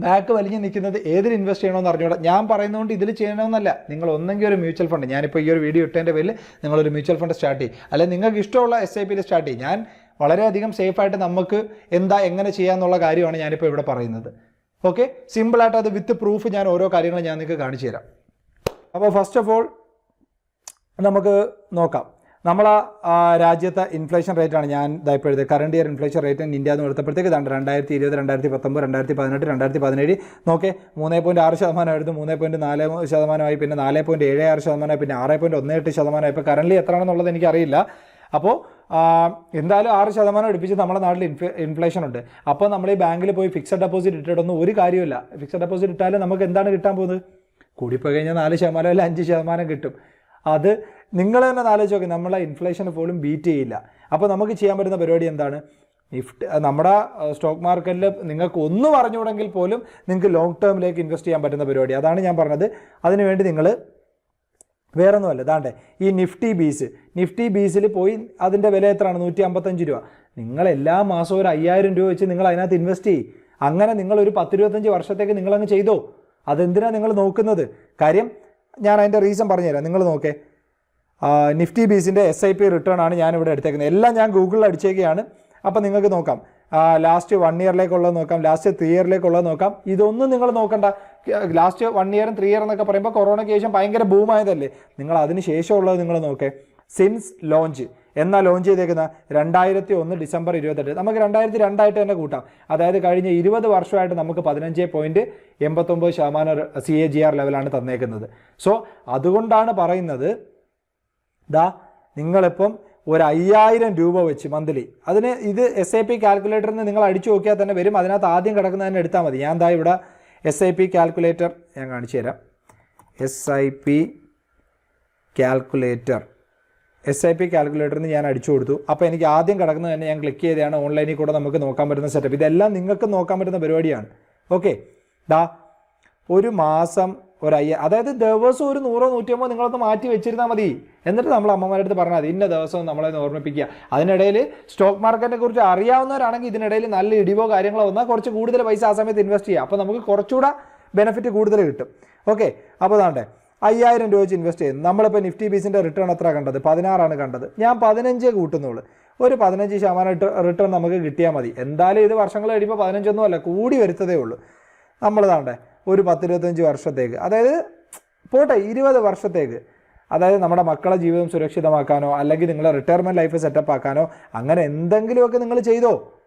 ബാക്ക് വലിഞ്ഞ് നിൽക്കുന്നത് ഏതിൽ ഇൻവെസ്റ്റ് ചെയ്യണമെന്ന് അറിഞ്ഞൂടാ ഞാൻ പറയുന്നതുകൊണ്ട് ഇതിൽ ചെയ്യണമെന്നല്ല. നിങ്ങൾ ഒന്നെങ്കിൽ ഒരു മ്യൂച്വൽ ഫണ്ട് ഞാനിപ്പോൾ ഈ ഒരു വീഡിയോ ഇട്ടതിന്റെ പേരിൽ നിങ്ങളൊരു മ്യൂച്വൽ ഫണ്ട് സ്റ്റാർട്ട് ചെയ്യും. അല്ലെങ്കിൽ നിങ്ങൾക്ക് ഇഷ്ടമുള്ള എസ് ഐ പിയിൽ സ്റ്റാർട്ട് ചെയ്യും. ഞാൻ വളരെയധികം സേഫായിട്ട് നമുക്ക് എന്താ എങ്ങനെ ചെയ്യാമെന്നുള്ള കാര്യമാണ് ഞാനിപ്പോൾ ഇവിടെ പറയുന്നത്. ഓക്കെ സിമ്പിളായിട്ട് അത് വിത്ത് പ്രൂഫ് ഞാൻ ഓരോ കാര്യങ്ങളും ഞാൻ നിങ്ങൾക്ക് കാണിച്ചു തരാം. അപ്പോൾ ഫസ്റ്റ് ഓഫ് ഓൾ നമുക്ക് നോക്കാം. നമ്മളെ ആ, രാജ്യത്തെ ഇൻഫ്ലേഷൻ റേറ്റാണ് ഞാൻ ഇതാ ഇപ്പോൾ എഴുതിയത്. Current year inflation rate India എന്ന് എടുത്തപ്പോഴത്തേക്ക് ഇതാണ് രണ്ടായിരത്തി ഇരുപത് രണ്ടായിരത്തി പത്തൊമ്പത് രണ്ടായിരത്തി പതിനെട്ട് രണ്ടായിരത്തി പതിനേഴ് നോക്കേ മൂന്ന് പോയിന്റ് ആറ് ശതമാനമായിരുന്നു മൂന്ന് പോയിന്റ് നാല് ശതമാനമായി പിന്നെ നാല് പോയിന്റ് ഏഴ് ആറ് ശതമാനമായി പിന്നെ ആറ് പോയിന്റ് ഒന്ന് എട്ട് ശതമാനമായി. ഇപ്പോൾ കറണ്ട്ലി എത്രയാണെന്നുള്ളത് എനിക്കറിയില്ല. അപ്പോൾ എന്തായാലും ആറ് ശതമാനം അടുപ്പിച്ച് നമ്മുടെ നാട്ടിൽ ഇൻഫ്ലേ ഇൻഫ്ലേഷൻ ഉണ്ട്. അപ്പോൾ നമ്മൾ ഈ ബാങ്കിൽ പോയി ഫിക്സഡ് ഡെപ്പോസിറ്റ് ഇട്ടിട്ടൊന്നും ഒരു കാര്യമില്ല ഫിക്സഡ് ഡെപ്പോസിറ്റ് ഇട്ടാലും നമുക്ക് എന്താണ് കിട്ടാൻ പോകുന്നത്? കൂടിപ്പോയി കഴിഞ്ഞാൽ നാല് ശതമാനം അല്ല അഞ്ച് ശതമാനം കിട്ടും. അത് നിങ്ങൾ തന്നെ ആലോചിച്ച് നോക്കി നമ്മളെ ഇൻഫ്ലേഷൻ പോലും ബീറ്റ് ചെയ്യില്ല. അപ്പോൾ നമുക്ക് ചെയ്യാൻ പറ്റുന്ന പരിപാടി എന്താണ്? നിഫ്റ്റ് നമ്മുടെ സ്റ്റോക്ക് മാർക്കറ്റിൽ നിങ്ങൾക്ക് ഒന്നും അറിഞ്ഞുകൂടെങ്കിൽ പോലും നിങ്ങൾക്ക് ലോങ് ടേമിലേക്ക് ഇൻവെസ്റ്റ് ചെയ്യാൻ പറ്റുന്ന പരിപാടി. അതാണ് ഞാൻ പറഞ്ഞത്. അതിനുവേണ്ടി നിങ്ങൾ വേറെ ഒന്നുമല്ല ദാണ്ടേ ഈ നിഫ്റ്റി ബീസ് നിഫ്റ്റി ബീസിൽ പോയി അതിന്റെ വില എത്രയാണ്? നൂറ്റി അമ്പത്തഞ്ച് രൂപ. നിങ്ങൾ എല്ലാ മാസവും ഒരു അയ്യായിരം രൂപ വെച്ച് നിങ്ങൾ അതിനകത്ത് ഇൻവെസ്റ്റ് ചെയ്യും. അങ്ങനെ നിങ്ങൾ ഒരു പത്തിരുപത്തഞ്ച് വർഷത്തേക്ക് നിങ്ങളങ്ങ് ചെയ്തോ? അതെന്തിനാണ് നിങ്ങൾ നോക്കുന്നത്? കാര്യം ഞാൻ അതിന്റെ റീസൺ പറഞ്ഞുതരാം. നിങ്ങൾ നോക്കേ. നിഫ്റ്റി ബീസിന്റെ എസ് ഐ പി റിട്ടേൺ ആണ് ഞാൻ ഇവിടെ എടുത്തേക്കുന്നത്. എല്ലാം ഞാൻ ഗൂഗിളിൽ അടിച്ചേക്കുകയാണ്. അപ്പോൾ നിങ്ങൾക്ക് നോക്കാം. ലാസ്റ്റ് വൺ ഇയറിലേക്കുള്ളത് നോക്കാം. ലാസ്റ്റ് ത്രീ ഇയറിലേക്കുള്ളത് നോക്കാം. ഇതൊന്നും നിങ്ങൾ നോക്കണ്ട. ലാസ്റ്റ് വൺ ഇയറും ത്രീ ഇയർ എന്നൊക്കെ പറയുമ്പോൾ കൊറോണയ്ക്ക് ശേഷം ഭയങ്കര ബൂമായതല്ലേ നിങ്ങൾ അതിന് ശേഷമുള്ളത് നിങ്ങൾ നോക്കേ. സിൻസ് ലോഞ്ച് എന്നാ ലോഞ്ച് ചെയ്തേക്കുന്ന? രണ്ടായിരത്തി ഒന്ന് ഡിസംബർ ഇരുപത്തെട്ട്. നമുക്ക് രണ്ടായിരത്തി രണ്ടായിട്ട് തന്നെ കൂട്ടാം. അതായത് കഴിഞ്ഞ ഇരുപത് വർഷമായിട്ട് നമുക്ക് പതിനഞ്ച് പോയിന്റ് എൺപത്തൊമ്പത് ശതമാനം സി എ ജി ആർ ലെവലാണ് തന്നേക്കുന്നത്. സോ അതുകൊണ്ടാണ് പറയുന്നത് ദാ നിങ്ങളിപ്പം ഒരു അയ്യായിരം രൂപ വെച്ച് മന്ത്ലി. അതിന് ഇത് എസ് ഐ പി കാൽക്കുലേറ്ററിൽ നിങ്ങൾ അടിച്ചു നോക്കിയാൽ തന്നെ വരും. അതിനകത്ത് ആദ്യം കിടക്കുന്നതിന് എടുത്താൽ മതി. ഞാൻ ദാ ഇവിടെ എസ് ഐ പി കാൽക്കുലേറ്റർ ഞാൻ കാണിച്ചു തരാം. S I P calculator S I P കാൽക്കുലേറ്ററിന് ഞാൻ അടിച്ചു കൊടുത്തു. അപ്പോൾ എനിക്ക് ആദ്യം കിടക്കുന്നത് തന്നെ ഞാൻ ക്ലിക്ക് ചെയ്താണ് ഓൺലൈനിൽ കൂടെ നമുക്ക് നോക്കാൻ പറ്റുന്ന സെറ്റപ്പ് ഇതെല്ലാം നിങ്ങൾക്ക് നോക്കാൻ പറ്റുന്ന പരിപാടിയാണ്. ഓക്കെ ദാ ഒരു മാസം ഒരു അയ്യ അതായത് ദിവസം ഒരു നൂറോ നൂറ്റിയമ്പോ നിങ്ങളൊന്ന് മാറ്റി വെച്ചിരുന്നാൽ മതി. എന്നിട്ട് നമ്മൾ അമ്മമാരുടെ അടുത്ത് പറഞ്ഞാൽ ഇന്ന ദിവസം നമ്മളെ ഓർമ്മിപ്പിക്കുക. അതിനിടയിൽ സ്റ്റോക്ക് മാർക്കറ്റിനെ കുറിച്ച് അറിയാവുന്നവരാണെങ്കിൽ ഇതിനിടയിൽ നല്ല ഇടിവോ കാര്യങ്ങളോ വന്നാൽ കുറച്ച് കൂടുതൽ പൈസ ആ സമയത്ത് ഇൻവെസ്റ്റ് ചെയ്യുക. അപ്പോൾ നമുക്ക് കുറച്ചുകൂടെ ബെനിഫിറ്റ് കൂടുതൽ കിട്ടും. ഓക്കെ അപ്പോൾ അതാണ്ടെ അയ്യായിരം രൂപ വെച്ച് ഇൻവെസ്റ്റ് ചെയ്യുന്നു. നമ്മളിപ്പോൾ നിഫ്റ്റി ബീസിന്റെ റിട്ടേൺ എത്ര കണ്ടത്? പതിനാറാണ് കണ്ടത്. ഞാൻ പതിനഞ്ചേ കൂട്ടുന്നുള്ളൂ. ഒരു പതിനഞ്ച് ശതമാനം റിട്ടേൺ നമുക്ക് കിട്ടിയാൽ മതി. എന്തായാലും ഇത് വർഷങ്ങൾ കഴിയുമ്പോൾ പതിനഞ്ചൊന്നും അല്ല കൂടി വരുത്തതേ ഉള്ളൂ. നമ്മൾ താണ്ടെ ഒരു പത്തിരുപത്തഞ്ച് വർഷത്തേക്ക്. അതായത് പോട്ടെ ഇരുപത് വർഷത്തേക്ക്. അതായത് നമ്മുടെ മക്കളെ ജീവിതം സുരക്ഷിതമാക്കാനോ അല്ലെങ്കിൽ നിങ്ങളെ റിട്ടയർമെന്റ് ലൈഫ് സെറ്റപ്പ് ആക്കാനോ അങ്ങനെ എന്തെങ്കിലുമൊക്കെ നിങ്ങൾ ചെയ്തോ.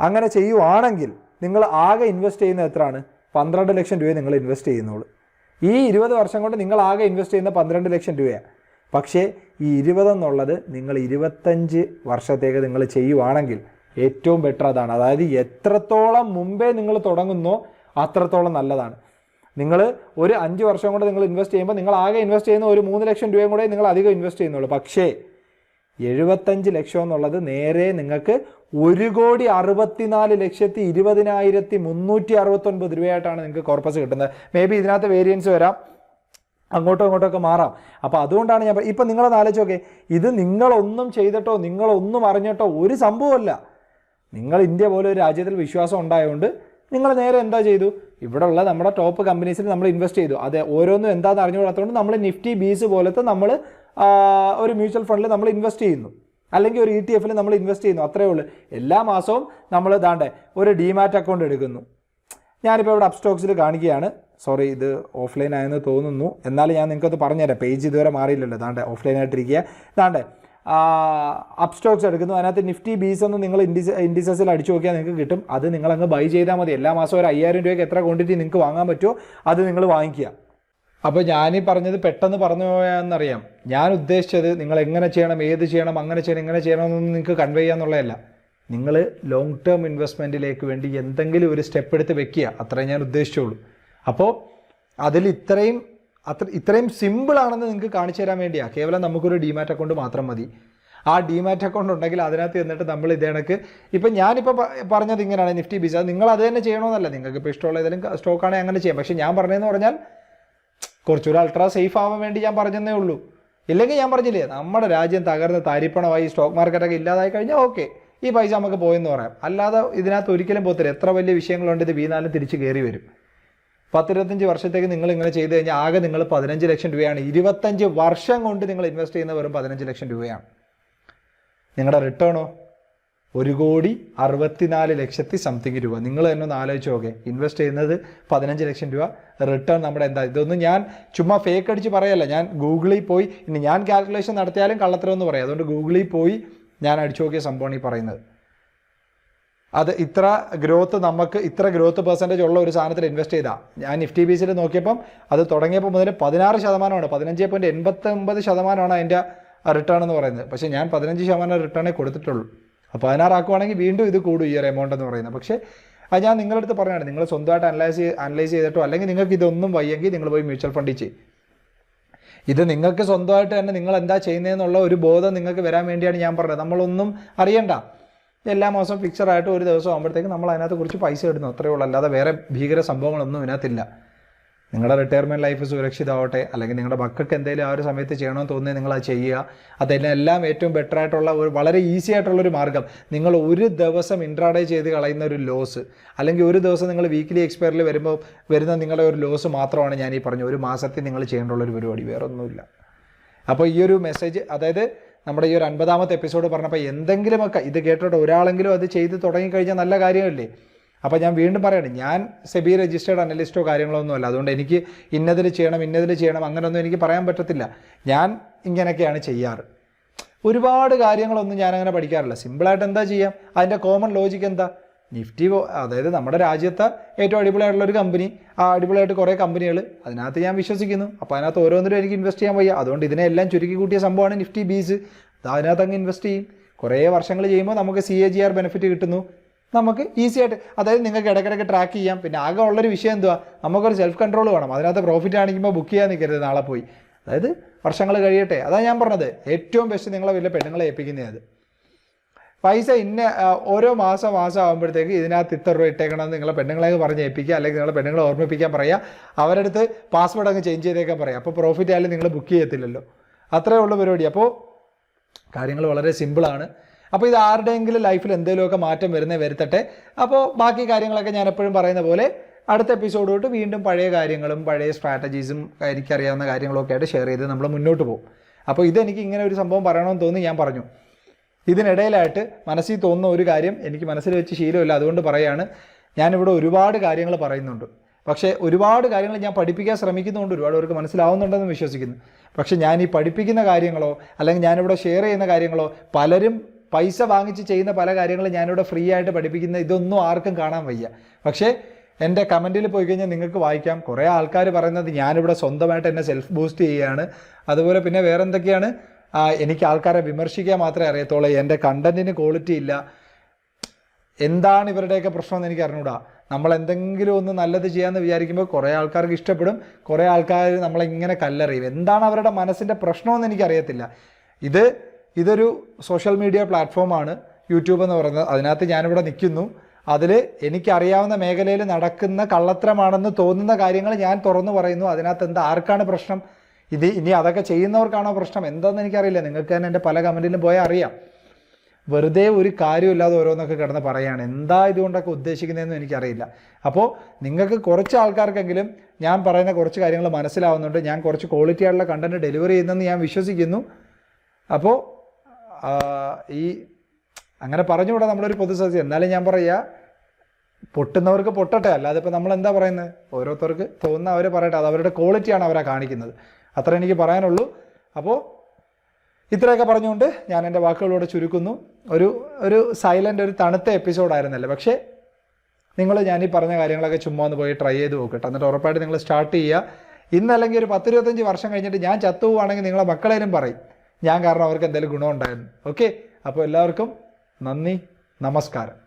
അങ്ങനെ ചെയ്യുവാണെങ്കിൽ നിങ്ങൾ ആകെ ഇൻവെസ്റ്റ് ചെയ്യുന്നത് എത്രയാണ്? പന്ത്രണ്ട് ലക്ഷം രൂപയെ നിങ്ങൾ ഇൻവെസ്റ്റ് ചെയ്യുന്നുള്ളൂ. ഈ ഇരുപത് വർഷം കൊണ്ട് നിങ്ങൾ ആകെ ഇൻവെസ്റ്റ് ചെയ്യുന്ന പന്ത്രണ്ട് ലക്ഷം രൂപയാണ് പക്ഷേ ഈ ഇരുപതെന്നുള്ളത് നിങ്ങൾ ഇരുപത്തഞ്ച് വർഷത്തേക്ക് നിങ്ങൾ ചെയ്യുവാണെങ്കിൽ ഏറ്റവും ബെറ്റർ അതാണ്. അതായത് എത്രത്തോളം മുമ്പേ നിങ്ങൾ തുടങ്ങുന്നോ അത്രത്തോളം നല്ലതാണ്. നിങ്ങൾ ഒരു അഞ്ച് വർഷം കൊണ്ട് നിങ്ങൾ ഇൻവെസ്റ്റ് ചെയ്യുമ്പോൾ നിങ്ങൾ ആകെ ഇൻവെസ്റ്റ് ചെയ്യുന്ന ഒരു മൂന്ന് ലക്ഷം രൂപയും കൂടെ നിങ്ങൾ അധികം ഇൻവെസ്റ്റ് ചെയ്യുന്നുള്ളൂ. പക്ഷേ എഴുപത്തഞ്ച് ലക്ഷം എന്നുള്ളത് നേരെ നിങ്ങൾക്ക് ഒരു കോടി അറുപത്തിനാല് ലക്ഷത്തി ഇരുപതിനായിരത്തി മുന്നൂറ്റി അറുപത്തൊൻപത് രൂപയായിട്ടാണ് നിങ്ങൾക്ക് കോർപ്പസ് കിട്ടുന്നത്. മേ ബി ഇതിനകത്ത് വേരിയൻസ് വരാം. അങ്ങോട്ടും ഇങ്ങോട്ടൊക്കെ മാറാം. അപ്പോൾ അതുകൊണ്ടാണ് ഞാൻ ഇപ്പം നിങ്ങളൊന്ന് ആലോചിച്ച് നോക്കേ. ഇത് നിങ്ങളൊന്നും ചെയ്തിട്ടോ നിങ്ങളൊന്നും അറിഞ്ഞിട്ടോ ഒരു സംഭവമല്ല. നിങ്ങൾ ഇന്ത്യ പോലെ ഒരു രാജ്യത്തിൽ വിശ്വാസം ഉണ്ടായതുകൊണ്ട് നിങ്ങൾ നേരെ എന്താ ചെയ്തു? ഇവിടെയുള്ള നമ്മുടെ ടോപ്പ് കമ്പനീസിൽ നമ്മൾ ഇൻവെസ്റ്റ് ചെയ്തു. അത് ഓരോന്നും എന്താണെന്ന് അറിഞ്ഞുകൂടാത്തതുകൊണ്ട് നമ്മൾ നിഫ്റ്റി ബീസ് പോലത്തെ നമ്മൾ ഒരു മ്യൂച്വൽ ഫണ്ടിൽ നമ്മൾ ഇൻവെസ്റ്റ് ചെയ്യുന്നു. അല്ലെങ്കിൽ ഒരു ഇ ടി എഫിൽ നമ്മൾ ഇൻവെസ്റ്റ് ചെയ്യുന്നു. അത്രേ ഉള്ളൂ. എല്ലാ മാസവും നമ്മൾ ഇതാണ്ട് ഒരു ഡിമാറ്റ് അക്കൗണ്ട് എടുക്കുന്നു. ഞാനിപ്പോൾ ഇവിടെ അപ്സ്റ്റോക്സിൽ കാണിക്കുകയാണ്. സോറി ഇത് ഓഫ്ലൈൻ ആയെന്ന് തോന്നുന്നു. എന്നാലും ഞാൻ നിങ്ങൾക്കത് പറഞ്ഞുതരാം. പേജ് ഇതുവരെ മാറിയില്ലല്ലോ. ദാണ്ടെ ഓഫ്ലൈൻ ആയിട്ടിരിക്കുക. ദാണ്ടെ അപ്സ്റ്റോക്സ് എടുക്കുന്നു. അതിനകത്ത് നിഫ്റ്റി ബീസ് എന്ന് നിങ്ങൾ ഇൻഡിസ് ഇൻഡിസസിൽ അടിച്ചു നോക്കിയാൽ നിങ്ങൾക്ക് കിട്ടും. അത് നിങ്ങൾ അങ്ങ് ബൈ ചെയ്താൽ മതി. എല്ലാ മാസവും ഒരു അയ്യായിരം രൂപയ്ക്ക് എത്ര ക്വാണ്ടിറ്റി നിങ്ങൾക്ക് വാങ്ങാൻ പറ്റുമോ അത് നിങ്ങൾ വാങ്ങിക്കുക. അപ്പോൾ ഞാനീ പറഞ്ഞത് പെട്ടെന്ന് പറഞ്ഞു പോയാന്നറിയാം. ഞാൻ ഉദ്ദേശിച്ചത് നിങ്ങൾ എങ്ങനെ ചെയ്യണം ഏത് ചെയ്യണം അങ്ങനെ ചെയ്യണം ഇങ്ങനെ ചെയ്യണം എന്നൊന്നും നിങ്ങൾക്ക് കൺവേ ചെയ്യാന്നുള്ളതല്ല നിങ്ങൾ ലോങ് ടേം ഇൻവെസ്റ്റ്മെന്റിലേക്ക് വേണ്ടി എന്തെങ്കിലും ഒരു സ്റ്റെപ്പ് എടുത്ത് വെക്കുക. അത്രേ ഞാൻ ഉദ്ദേശിച്ചുള്ളൂ. അപ്പോൾ അതിൽ ഇത്രയും അത്ര ഇത്രയും സിമ്പിൾ ആണെന്ന് നിങ്ങൾക്ക് കാണിച്ചു തരാൻ വേണ്ടിയാണ് കേവലം നമുക്കൊരു ഡിമാറ്റ് അക്കൗണ്ട് മാത്രം മതി. ആ ഡിമാറ്റ് അക്കൗണ്ട് ഉണ്ടെങ്കിൽ അതിനകത്ത് എന്നിട്ട് നമ്മൾ ഇതേ ഇപ്പം ഞാനിപ്പോൾ പറഞ്ഞത് ഇങ്ങനെയാണ് നിഫ്റ്റി ബീസ് നിങ്ങൾ അത് തന്നെ ചെയ്യണമെന്നല്ല നിങ്ങൾക്ക് ഇപ്പോൾ ഇഷ്ടമുള്ള ഏതെങ്കിലും സ്റ്റോക്കാണെങ്കിൽ അങ്ങനെ ചെയ്യാം. പക്ഷേ ഞാൻ പറഞ്ഞതെന്ന് പറഞ്ഞാൽ കുറച്ചുകൂടെ അൾട്രാ സേഫ് ആവാൻ വേണ്ടി ഞാൻ പറഞ്ഞതേ ഉള്ളൂ. ഇല്ലെങ്കിൽ ഞാൻ പറഞ്ഞില്ലേ നമ്മുടെ രാജ്യം തകർന്ന് തരിപ്പണമായി സ്റ്റോക്ക് മാർക്കറ്റൊക്കെ ഇല്ലാതായി കഴിഞ്ഞാൽ ഓക്കെ ഈ പൈസ നമുക്ക് പോയെന്ന് പറയാം. അല്ലാതെ ഇതിനകത്ത് ഒരിക്കലും പോത്തില്ല എത്ര വലിയ വിഷയങ്ങളുണ്ട് ഇത്? വീണാലും തിരിച്ച് കയറി വരും. പത്തിരുപത്തഞ്ച് വർഷത്തേക്ക് നിങ്ങൾ ഇങ്ങനെ ചെയ്ത് കഴിഞ്ഞാൽ ആകെ നിങ്ങൾ പതിനഞ്ച് ലക്ഷം രൂപയാണ്. ഇരുപത്തഞ്ച് വർഷം കൊണ്ട് നിങ്ങൾ ഇൻവെസ്റ്റ് ചെയ്യുന്ന വെറും പതിനഞ്ച് ലക്ഷം രൂപയാണ്. നിങ്ങളുടെ റിട്ടേണോ? ഒരു കോടി അറുപത്തിനാല് ലക്ഷത്തി സംതിങ് രൂപ. നിങ്ങൾ തന്നെ ഒന്ന് ആലോചിച്ച് നോക്കെ. ഇൻവെസ്റ്റ് ചെയ്യുന്നത് പതിനഞ്ച് ലക്ഷം രൂപ. റിട്ടേൺ നമ്മുടെ എന്താ? ഇതൊന്നും ഞാൻ ചുമ്മാ ഫേക്ക് അടിച്ച് പറയല്ല. ഞാൻ ഗൂഗിളിൽ പോയി ഇനി ഞാൻ കാൽക്കുലേഷൻ നടത്തിയാലും കള്ളത്തരമെന്ന് പറയാം. അതുകൊണ്ട് ഗൂഗിളിൽ പോയി ഞാൻ അടിച്ചു നോക്കിയ സംഭവമാണ് ഈ പറയുന്നത്. അത് ഇത്ര ഗ്രോത്ത് നമുക്ക് ഇത്ര ഗ്രോത്ത് പെർസെന്റേജ് ഉള്ള ഒരു സാധനത്തിൽ ഇൻവെസ്റ്റ് ചെയ്താൽ ഞാൻ നിഫ്റ്റി ബീസിൽ നോക്കിയപ്പം അത് തുടങ്ങിയപ്പോൾ മുതൽ പതിനാറ് ശതമാനമാണ് പതിനഞ്ച് പോയിന്റ് എൺപത്തൊമ്പത് ശതമാനമാണ് അതിന്റെ റിട്ടേൺ എന്ന് പറയുന്നത്. പക്ഷേ ഞാൻ പതിനഞ്ച് ശതമാനം റിട്ടേണേ കൊടുത്തിട്ടുള്ളൂ. അപ്പോൾ പതിനാറാക്കുവാണെങ്കിൽ വീണ്ടും ഇത് കൂടും ഈ ഒരു എമൗണ്ട് എന്ന് പറയുന്നത്. പക്ഷേ അത് ഞാൻ നിങ്ങളുടെ അടുത്ത് പറയുകയാണ് നിങ്ങൾ സ്വന്തമായിട്ട് അനലൈസ് അനലൈസ് ചെയ്തിട്ടോ അല്ലെങ്കിൽ നിങ്ങൾക്ക് ഇതൊന്നും വയ്യെങ്കിൽ നിങ്ങൾ പോയി മ്യൂച്വൽ ഫണ്ടിൽ ചെയ്യും. ഇത് നിങ്ങൾക്ക് സ്വന്തമായിട്ട് തന്നെ നിങ്ങൾ എന്താ ചെയ്യുന്നതെന്നുള്ള ഒരു ബോധം നിങ്ങൾക്ക് വരാൻ വേണ്ടിയാണ് ഞാൻ പറഞ്ഞത്. നമ്മളൊന്നും അറിയണ്ട. എല്ലാ മാസവും ഫിക്സഡായിട്ട് ഒരു ദിവസം ആകുമ്പോഴത്തേക്ക് നമ്മൾ അതിനകത്ത് കുറച്ച് പൈസ ഇടുന്നു അത്രയേ ഉള്ളൂ. അല്ലാതെ വേറെ ഭീകര സംഭവങ്ങളൊന്നും ഇതിനകത്തില്ല. നിങ്ങളുടെ റിട്ടയർമെന്റ് ലൈഫ് സുരക്ഷിതമാവട്ടെ അല്ലെങ്കിൽ നിങ്ങളുടെ മക്കൾക്ക് എന്തെങ്കിലും ആ ഒരു സമയത്ത് ചെയ്യണമെന്ന് തോന്നിയാൽ നിങ്ങൾ അത് ചെയ്യുക. അതെല്ലാം ഏറ്റവും ബെറ്റർ ആയിട്ടുള്ള ഒരു വളരെ ഈസി ആയിട്ടുള്ളൊരു മാർഗം നിങ്ങൾ ഒരു ദിവസം ഇൻട്രാഡേ ചെയ്ത് കളയുന്ന ഒരു ലോസ് അല്ലെങ്കിൽ ഒരു ദിവസം നിങ്ങൾ വീക്കിലി എക്സ്പയറിൽ വരുമ്പോൾ വരുന്ന നിങ്ങളുടെ ഒരു ലോസ് മാത്രമാണ് ഞാൻ ഈ പറഞ്ഞു ഒരു മാസത്തിൽ നിങ്ങൾ ചെയ്യേണ്ടുള്ള ഒരു പരിപാടി. വേറൊന്നുമില്ല. അപ്പോൾ ഈ ഒരു മെസ്സേജ് അതായത് നമ്മുടെ ഈ ഒരു അൻപതാമത്തെ എപ്പിസോഡ് പറഞ്ഞപ്പോൾ എന്തെങ്കിലുമൊക്കെ ഇത് കേട്ടിട്ട് ഒരാളെങ്കിലും അത് ചെയ്ത് തുടങ്ങിക്കഴിഞ്ഞാൽ നല്ല കാര്യമല്ലേ? അപ്പോൾ ഞാൻ വീണ്ടും പറയണം ഞാൻ സെബി രജിസ്റ്റേർഡ് അനലിസ്റ്റോ കാര്യങ്ങളോ ഒന്നുമല്ല അതുകൊണ്ട് എനിക്ക് ഇന്നതിൽ ചെയ്യണം ഇന്നതിൽ ചെയ്യണം അങ്ങനെയൊന്നും എനിക്ക് പറയാൻ പറ്റത്തില്ല. ഞാൻ ഇങ്ങനെയൊക്കെയാണ് ചെയ്യാറ്. ഒരുപാട് കാര്യങ്ങളൊന്നും ഞാനങ്ങനെ പഠിക്കാറില്ല. സിമ്പിളായിട്ട് എന്താ ചെയ്യാം? അതിന്റെ കോമൺ ലോജിക്ക് എന്താ? നിഫ്റ്റി അതായത് നമ്മുടെ രാജ്യത്തെ ഏറ്റവും അടിപൊളിയായിട്ടുള്ള ഒരു കമ്പനി ആ അടിപൊളിയായിട്ട് കുറേ കമ്പനികൾ അതിനകത്ത് ഞാൻ വിശ്വസിക്കുന്നു. അപ്പോൾ അതിനകത്ത് ഓരോന്നിനും എനിക്ക് ഇൻവെസ്റ്റ് ചെയ്യാൻ വയ്യ. അതുകൊണ്ട് ഇതിനെല്ലാം ചുരുക്കി കൂട്ടിയ സംഭവമാണ് നിഫ്റ്റി ബീസ് അതിനകത്ത് അങ്ങ് ഇൻവെസ്റ്റ് ചെയ്യും. കുറേ വർഷങ്ങൾ ചെയ്യുമ്പോൾ നമുക്ക് C A G R benefit കിട്ടുന്നു. നമുക്ക് ഈസി ആയിട്ട് അതായത് നിങ്ങൾക്ക് ഇടയ്ക്കിടയ്ക്ക് ട്രാക്ക് ചെയ്യാം. പിന്നെ ആകെ ഉള്ളൊരു വിഷയം എന്തുവാ? നമുക്കൊരു സെൽഫ് കൺട്രോൾ വേണം. അതിനകത്ത് പ്രോഫിറ്റ് കാണിക്കുമ്പോൾ ബുക്ക് ചെയ്യാൻ നിൽക്കരുത് നാളെ പോയി. അതായത് വർഷങ്ങൾ കഴിയട്ടെ. അതാണ് ഞാൻ പറഞ്ഞത്. ഏറ്റവും ബെസ്റ്റ് നിങ്ങളെ വലിയ പെണ്ണുങ്ങളെ ഏൽപ്പിക്കുന്നത് പൈസ ഇന്ന ഓരോ മാസം മാസം ആകുമ്പോഴത്തേക്ക് ഇതിനകത്ത് ഇത്ര രൂപ ഇട്ടേക്കണമെന്ന് നിങ്ങളെ പെണ്ണുങ്ങളെ പറഞ്ഞ് ഏൽപ്പിക്കുക അല്ലെങ്കിൽ നിങ്ങളെ പെണ്ണുങ്ങളെ ഓർമ്മിപ്പിക്കാൻ പറയുക അവരുടെ അടുത്ത് പാസ്വേഡ് അങ്ങ് ചേഞ്ച് ചെയ്തേക്കാൻ പറയാം. അപ്പോൾ പ്രോഫിറ്റ് ആയാലും നിങ്ങൾ ബുക്ക് ചെയ്യത്തില്ലല്ലോ. അത്രേ ഉള്ള പരിപാടി. അപ്പോൾ കാര്യങ്ങൾ വളരെ സിമ്പിളാണ് അപ്പോൾ ഇത് ആരുടെയെങ്കിലും ലൈഫിൽ എന്തെങ്കിലുമൊക്കെ മാറ്റം വരുന്നേ വരുത്തട്ടെ. അപ്പോൾ ബാക്കി കാര്യങ്ങളൊക്കെ ഞാൻ എപ്പോഴും പറയുന്ന പോലെ അടുത്ത എപ്പിസോഡ് തൊട്ട് വീണ്ടും പഴയ കാര്യങ്ങളും പഴയ സ്ട്രാറ്റജീസും എനിക്കറിയാവുന്ന കാര്യങ്ങളൊക്കെ ആയിട്ട് ഷെയർ ചെയ്ത് നമ്മൾ മുന്നോട്ട് പോകും. അപ്പോൾ ഇതെനിക്ക് ഇങ്ങനെ ഒരു സംഭവം പറയണമെന്ന് തോന്നി ഞാൻ പറഞ്ഞു. ഇതിനിടയിലായിട്ട് മനസ്സിൽ തോന്നുന്ന ഒരു കാര്യം എനിക്ക് മനസ്സിൽ വെച്ച് ശീലമില്ല. അതുകൊണ്ട് പറയാണ് ഞാനിവിടെ ഒരുപാട് കാര്യങ്ങൾ പറയുന്നുണ്ട്. പക്ഷേ ഒരുപാട് കാര്യങ്ങൾ ഞാൻ പഠിപ്പിക്കാൻ ശ്രമിക്കുന്നുണ്ട്. ഒരുപാട് പേർക്ക് മനസ്സിലാവുന്നുണ്ടെന്ന് വിശ്വസിക്കുന്നു. പക്ഷേ ഞാൻ ഈ പഠിപ്പിക്കുന്ന കാര്യങ്ങളോ അല്ലെങ്കിൽ ഞാനിവിടെ ഷെയർ ചെയ്യുന്ന കാര്യങ്ങളോ പലരും പൈസ വാങ്ങിച്ച് ചെയ്യുന്ന പല കാര്യങ്ങളും ഞാനിവിടെ ഫ്രീ ആയിട്ട് പഠിപ്പിക്കുന്ന ഇതൊന്നും ആർക്കും കാണാൻ വയ്യ. പക്ഷേ എന്റെ കമന്റിൽ പോയി കഴിഞ്ഞാൽ നിങ്ങൾക്ക് വായിക്കാം. കുറേ ആൾക്കാർ പറയുന്നത് ഞാനിവിടെ സ്വന്തമായിട്ട് എന്നെ സെൽഫ് ബൂസ്റ്റ് ചെയ്യുകയാണ് അതുപോലെ പിന്നെ വേറെ എന്തൊക്കെയാണ് ആ, എനിക്ക് ആൾക്കാരെ വിമർശിക്കാൻ മാത്രമേ അറിയത്തുള്ളൂ. എന്റെ കണ്ടന്റിന് ക്വാളിറ്റി ഇല്ല. എന്താണ് ഇവരുടെയൊക്കെ പ്രശ്നം എന്ന് എനിക്ക് അറിഞ്ഞൂടാ. നമ്മൾ എന്തെങ്കിലും ഒന്ന് നല്ലത് ചെയ്യാമെന്ന് വിചാരിക്കുമ്പോൾ കുറേ ആൾക്കാർക്ക് ഇഷ്ടപ്പെടും. കുറേ ആൾക്കാർ നമ്മളെ ഇങ്ങനെ കല്ലെറിയും. എന്താണ് അവരുടെ മനസ്സിന്റെ പ്രശ്നമെന്ന് എനിക്കറിയത്തില്ല ഇത് ഇതൊരു സോഷ്യൽ മീഡിയ പ്ലാറ്റ്ഫോമാണ് യൂട്യൂബ് എന്ന് പറയുന്നത്. അതിനകത്ത് ഞാനിവിടെ നിൽക്കുന്നു. അതിൽ എനിക്കറിയാവുന്ന മേഖലയിൽ നടക്കുന്ന കള്ളത്തരമാണെന്ന് തോന്നുന്ന കാര്യങ്ങൾ ഞാൻ തുറന്നു പറയുന്നു. അതിനകത്ത് എന്താ ആർക്കാണ് പ്രശ്നം? ഇത് ഇനി അതൊക്കെ ചെയ്യുന്നവർക്കാണോ പ്രശ്നം? എന്താണെന്ന് എനിക്കറിയില്ല. നിങ്ങൾക്ക് തന്നെ എന്റെ പല കമന്റിലും പോയാൽ അറിയാം. വെറുതെ ഒരു കാര്യമില്ലാതെ ഓരോന്നൊക്കെ കിടന്ന് പറയുകയാണ് എന്താ ഇതുകൊണ്ടൊക്കെ ഉദ്ദേശിക്കുന്നതെന്ന് എനിക്കറിയില്ല. അപ്പോൾ നിങ്ങൾക്ക് കുറച്ച് ആൾക്കാർക്കെങ്കിലും ഞാൻ പറയുന്ന കുറച്ച് കാര്യങ്ങൾ മനസ്സിലാവുന്നുണ്ട്. ഞാൻ കുറച്ച് ക്വാളിറ്റി ആയിട്ടുള്ള കണ്ടന്റ് ഡെലിവറി ചെയ്യുന്നെന്ന് ഞാൻ വിശ്വസിക്കുന്നു. അപ്പോൾ ഈ അങ്ങനെ പറഞ്ഞുകൂടാ നമ്മളൊരു പൊതുസദ്യ എന്നാലും ഞാൻ പറയുക പൊട്ടുന്നവർക്ക് പൊട്ടട്ടെ. അല്ലാതെ ഇപ്പോൾ നമ്മൾ എന്താ പറയുന്നത് ഓരോരുത്തർക്ക് തോന്നുന്ന അവർ പറയട്ടെ. അത് അവരുടെ ക്വാളിറ്റിയാണ് അവരെ കാണിക്കുന്നത്. അത്ര എനിക്ക് പറയാനുള്ളൂ. അപ്പോൾ ഇത്രയൊക്കെ പറഞ്ഞുകൊണ്ട് ഞാൻ എന്റെ വാക്കുകളോട് ചുരുക്കുന്നു. ഒരു ഒരു സൈലന്റ് ഒരു തണുത്ത എപ്പിസോഡായിരുന്നല്ലേ പക്ഷേ നിങ്ങൾ ഞാൻ ഈ പറഞ്ഞ കാര്യങ്ങളൊക്കെ ചുമ്മാ ഒന്ന് പോയി ട്രൈ ചെയ്ത് നോക്കട്ടെ എന്നിട്ട് ഉറപ്പായിട്ട് നിങ്ങൾ സ്റ്റാർട്ട് ചെയ്യുക. ഇന്നല്ലെങ്കിൽ ഒരു പത്തിരുപത്തഞ്ച് വർഷം കഴിഞ്ഞിട്ട് ഞാൻ ചത്തു പോവുകയാണെങ്കിൽ നിങ്ങളെ മക്കളേലും പറയും. ഞാൻ കാരണം അവർക്ക് എന്തെങ്കിലും ഗുണമുണ്ടായിരുന്നു. ഓക്കെ അപ്പോൾ എല്ലാവർക്കും നന്ദി നമസ്കാരം.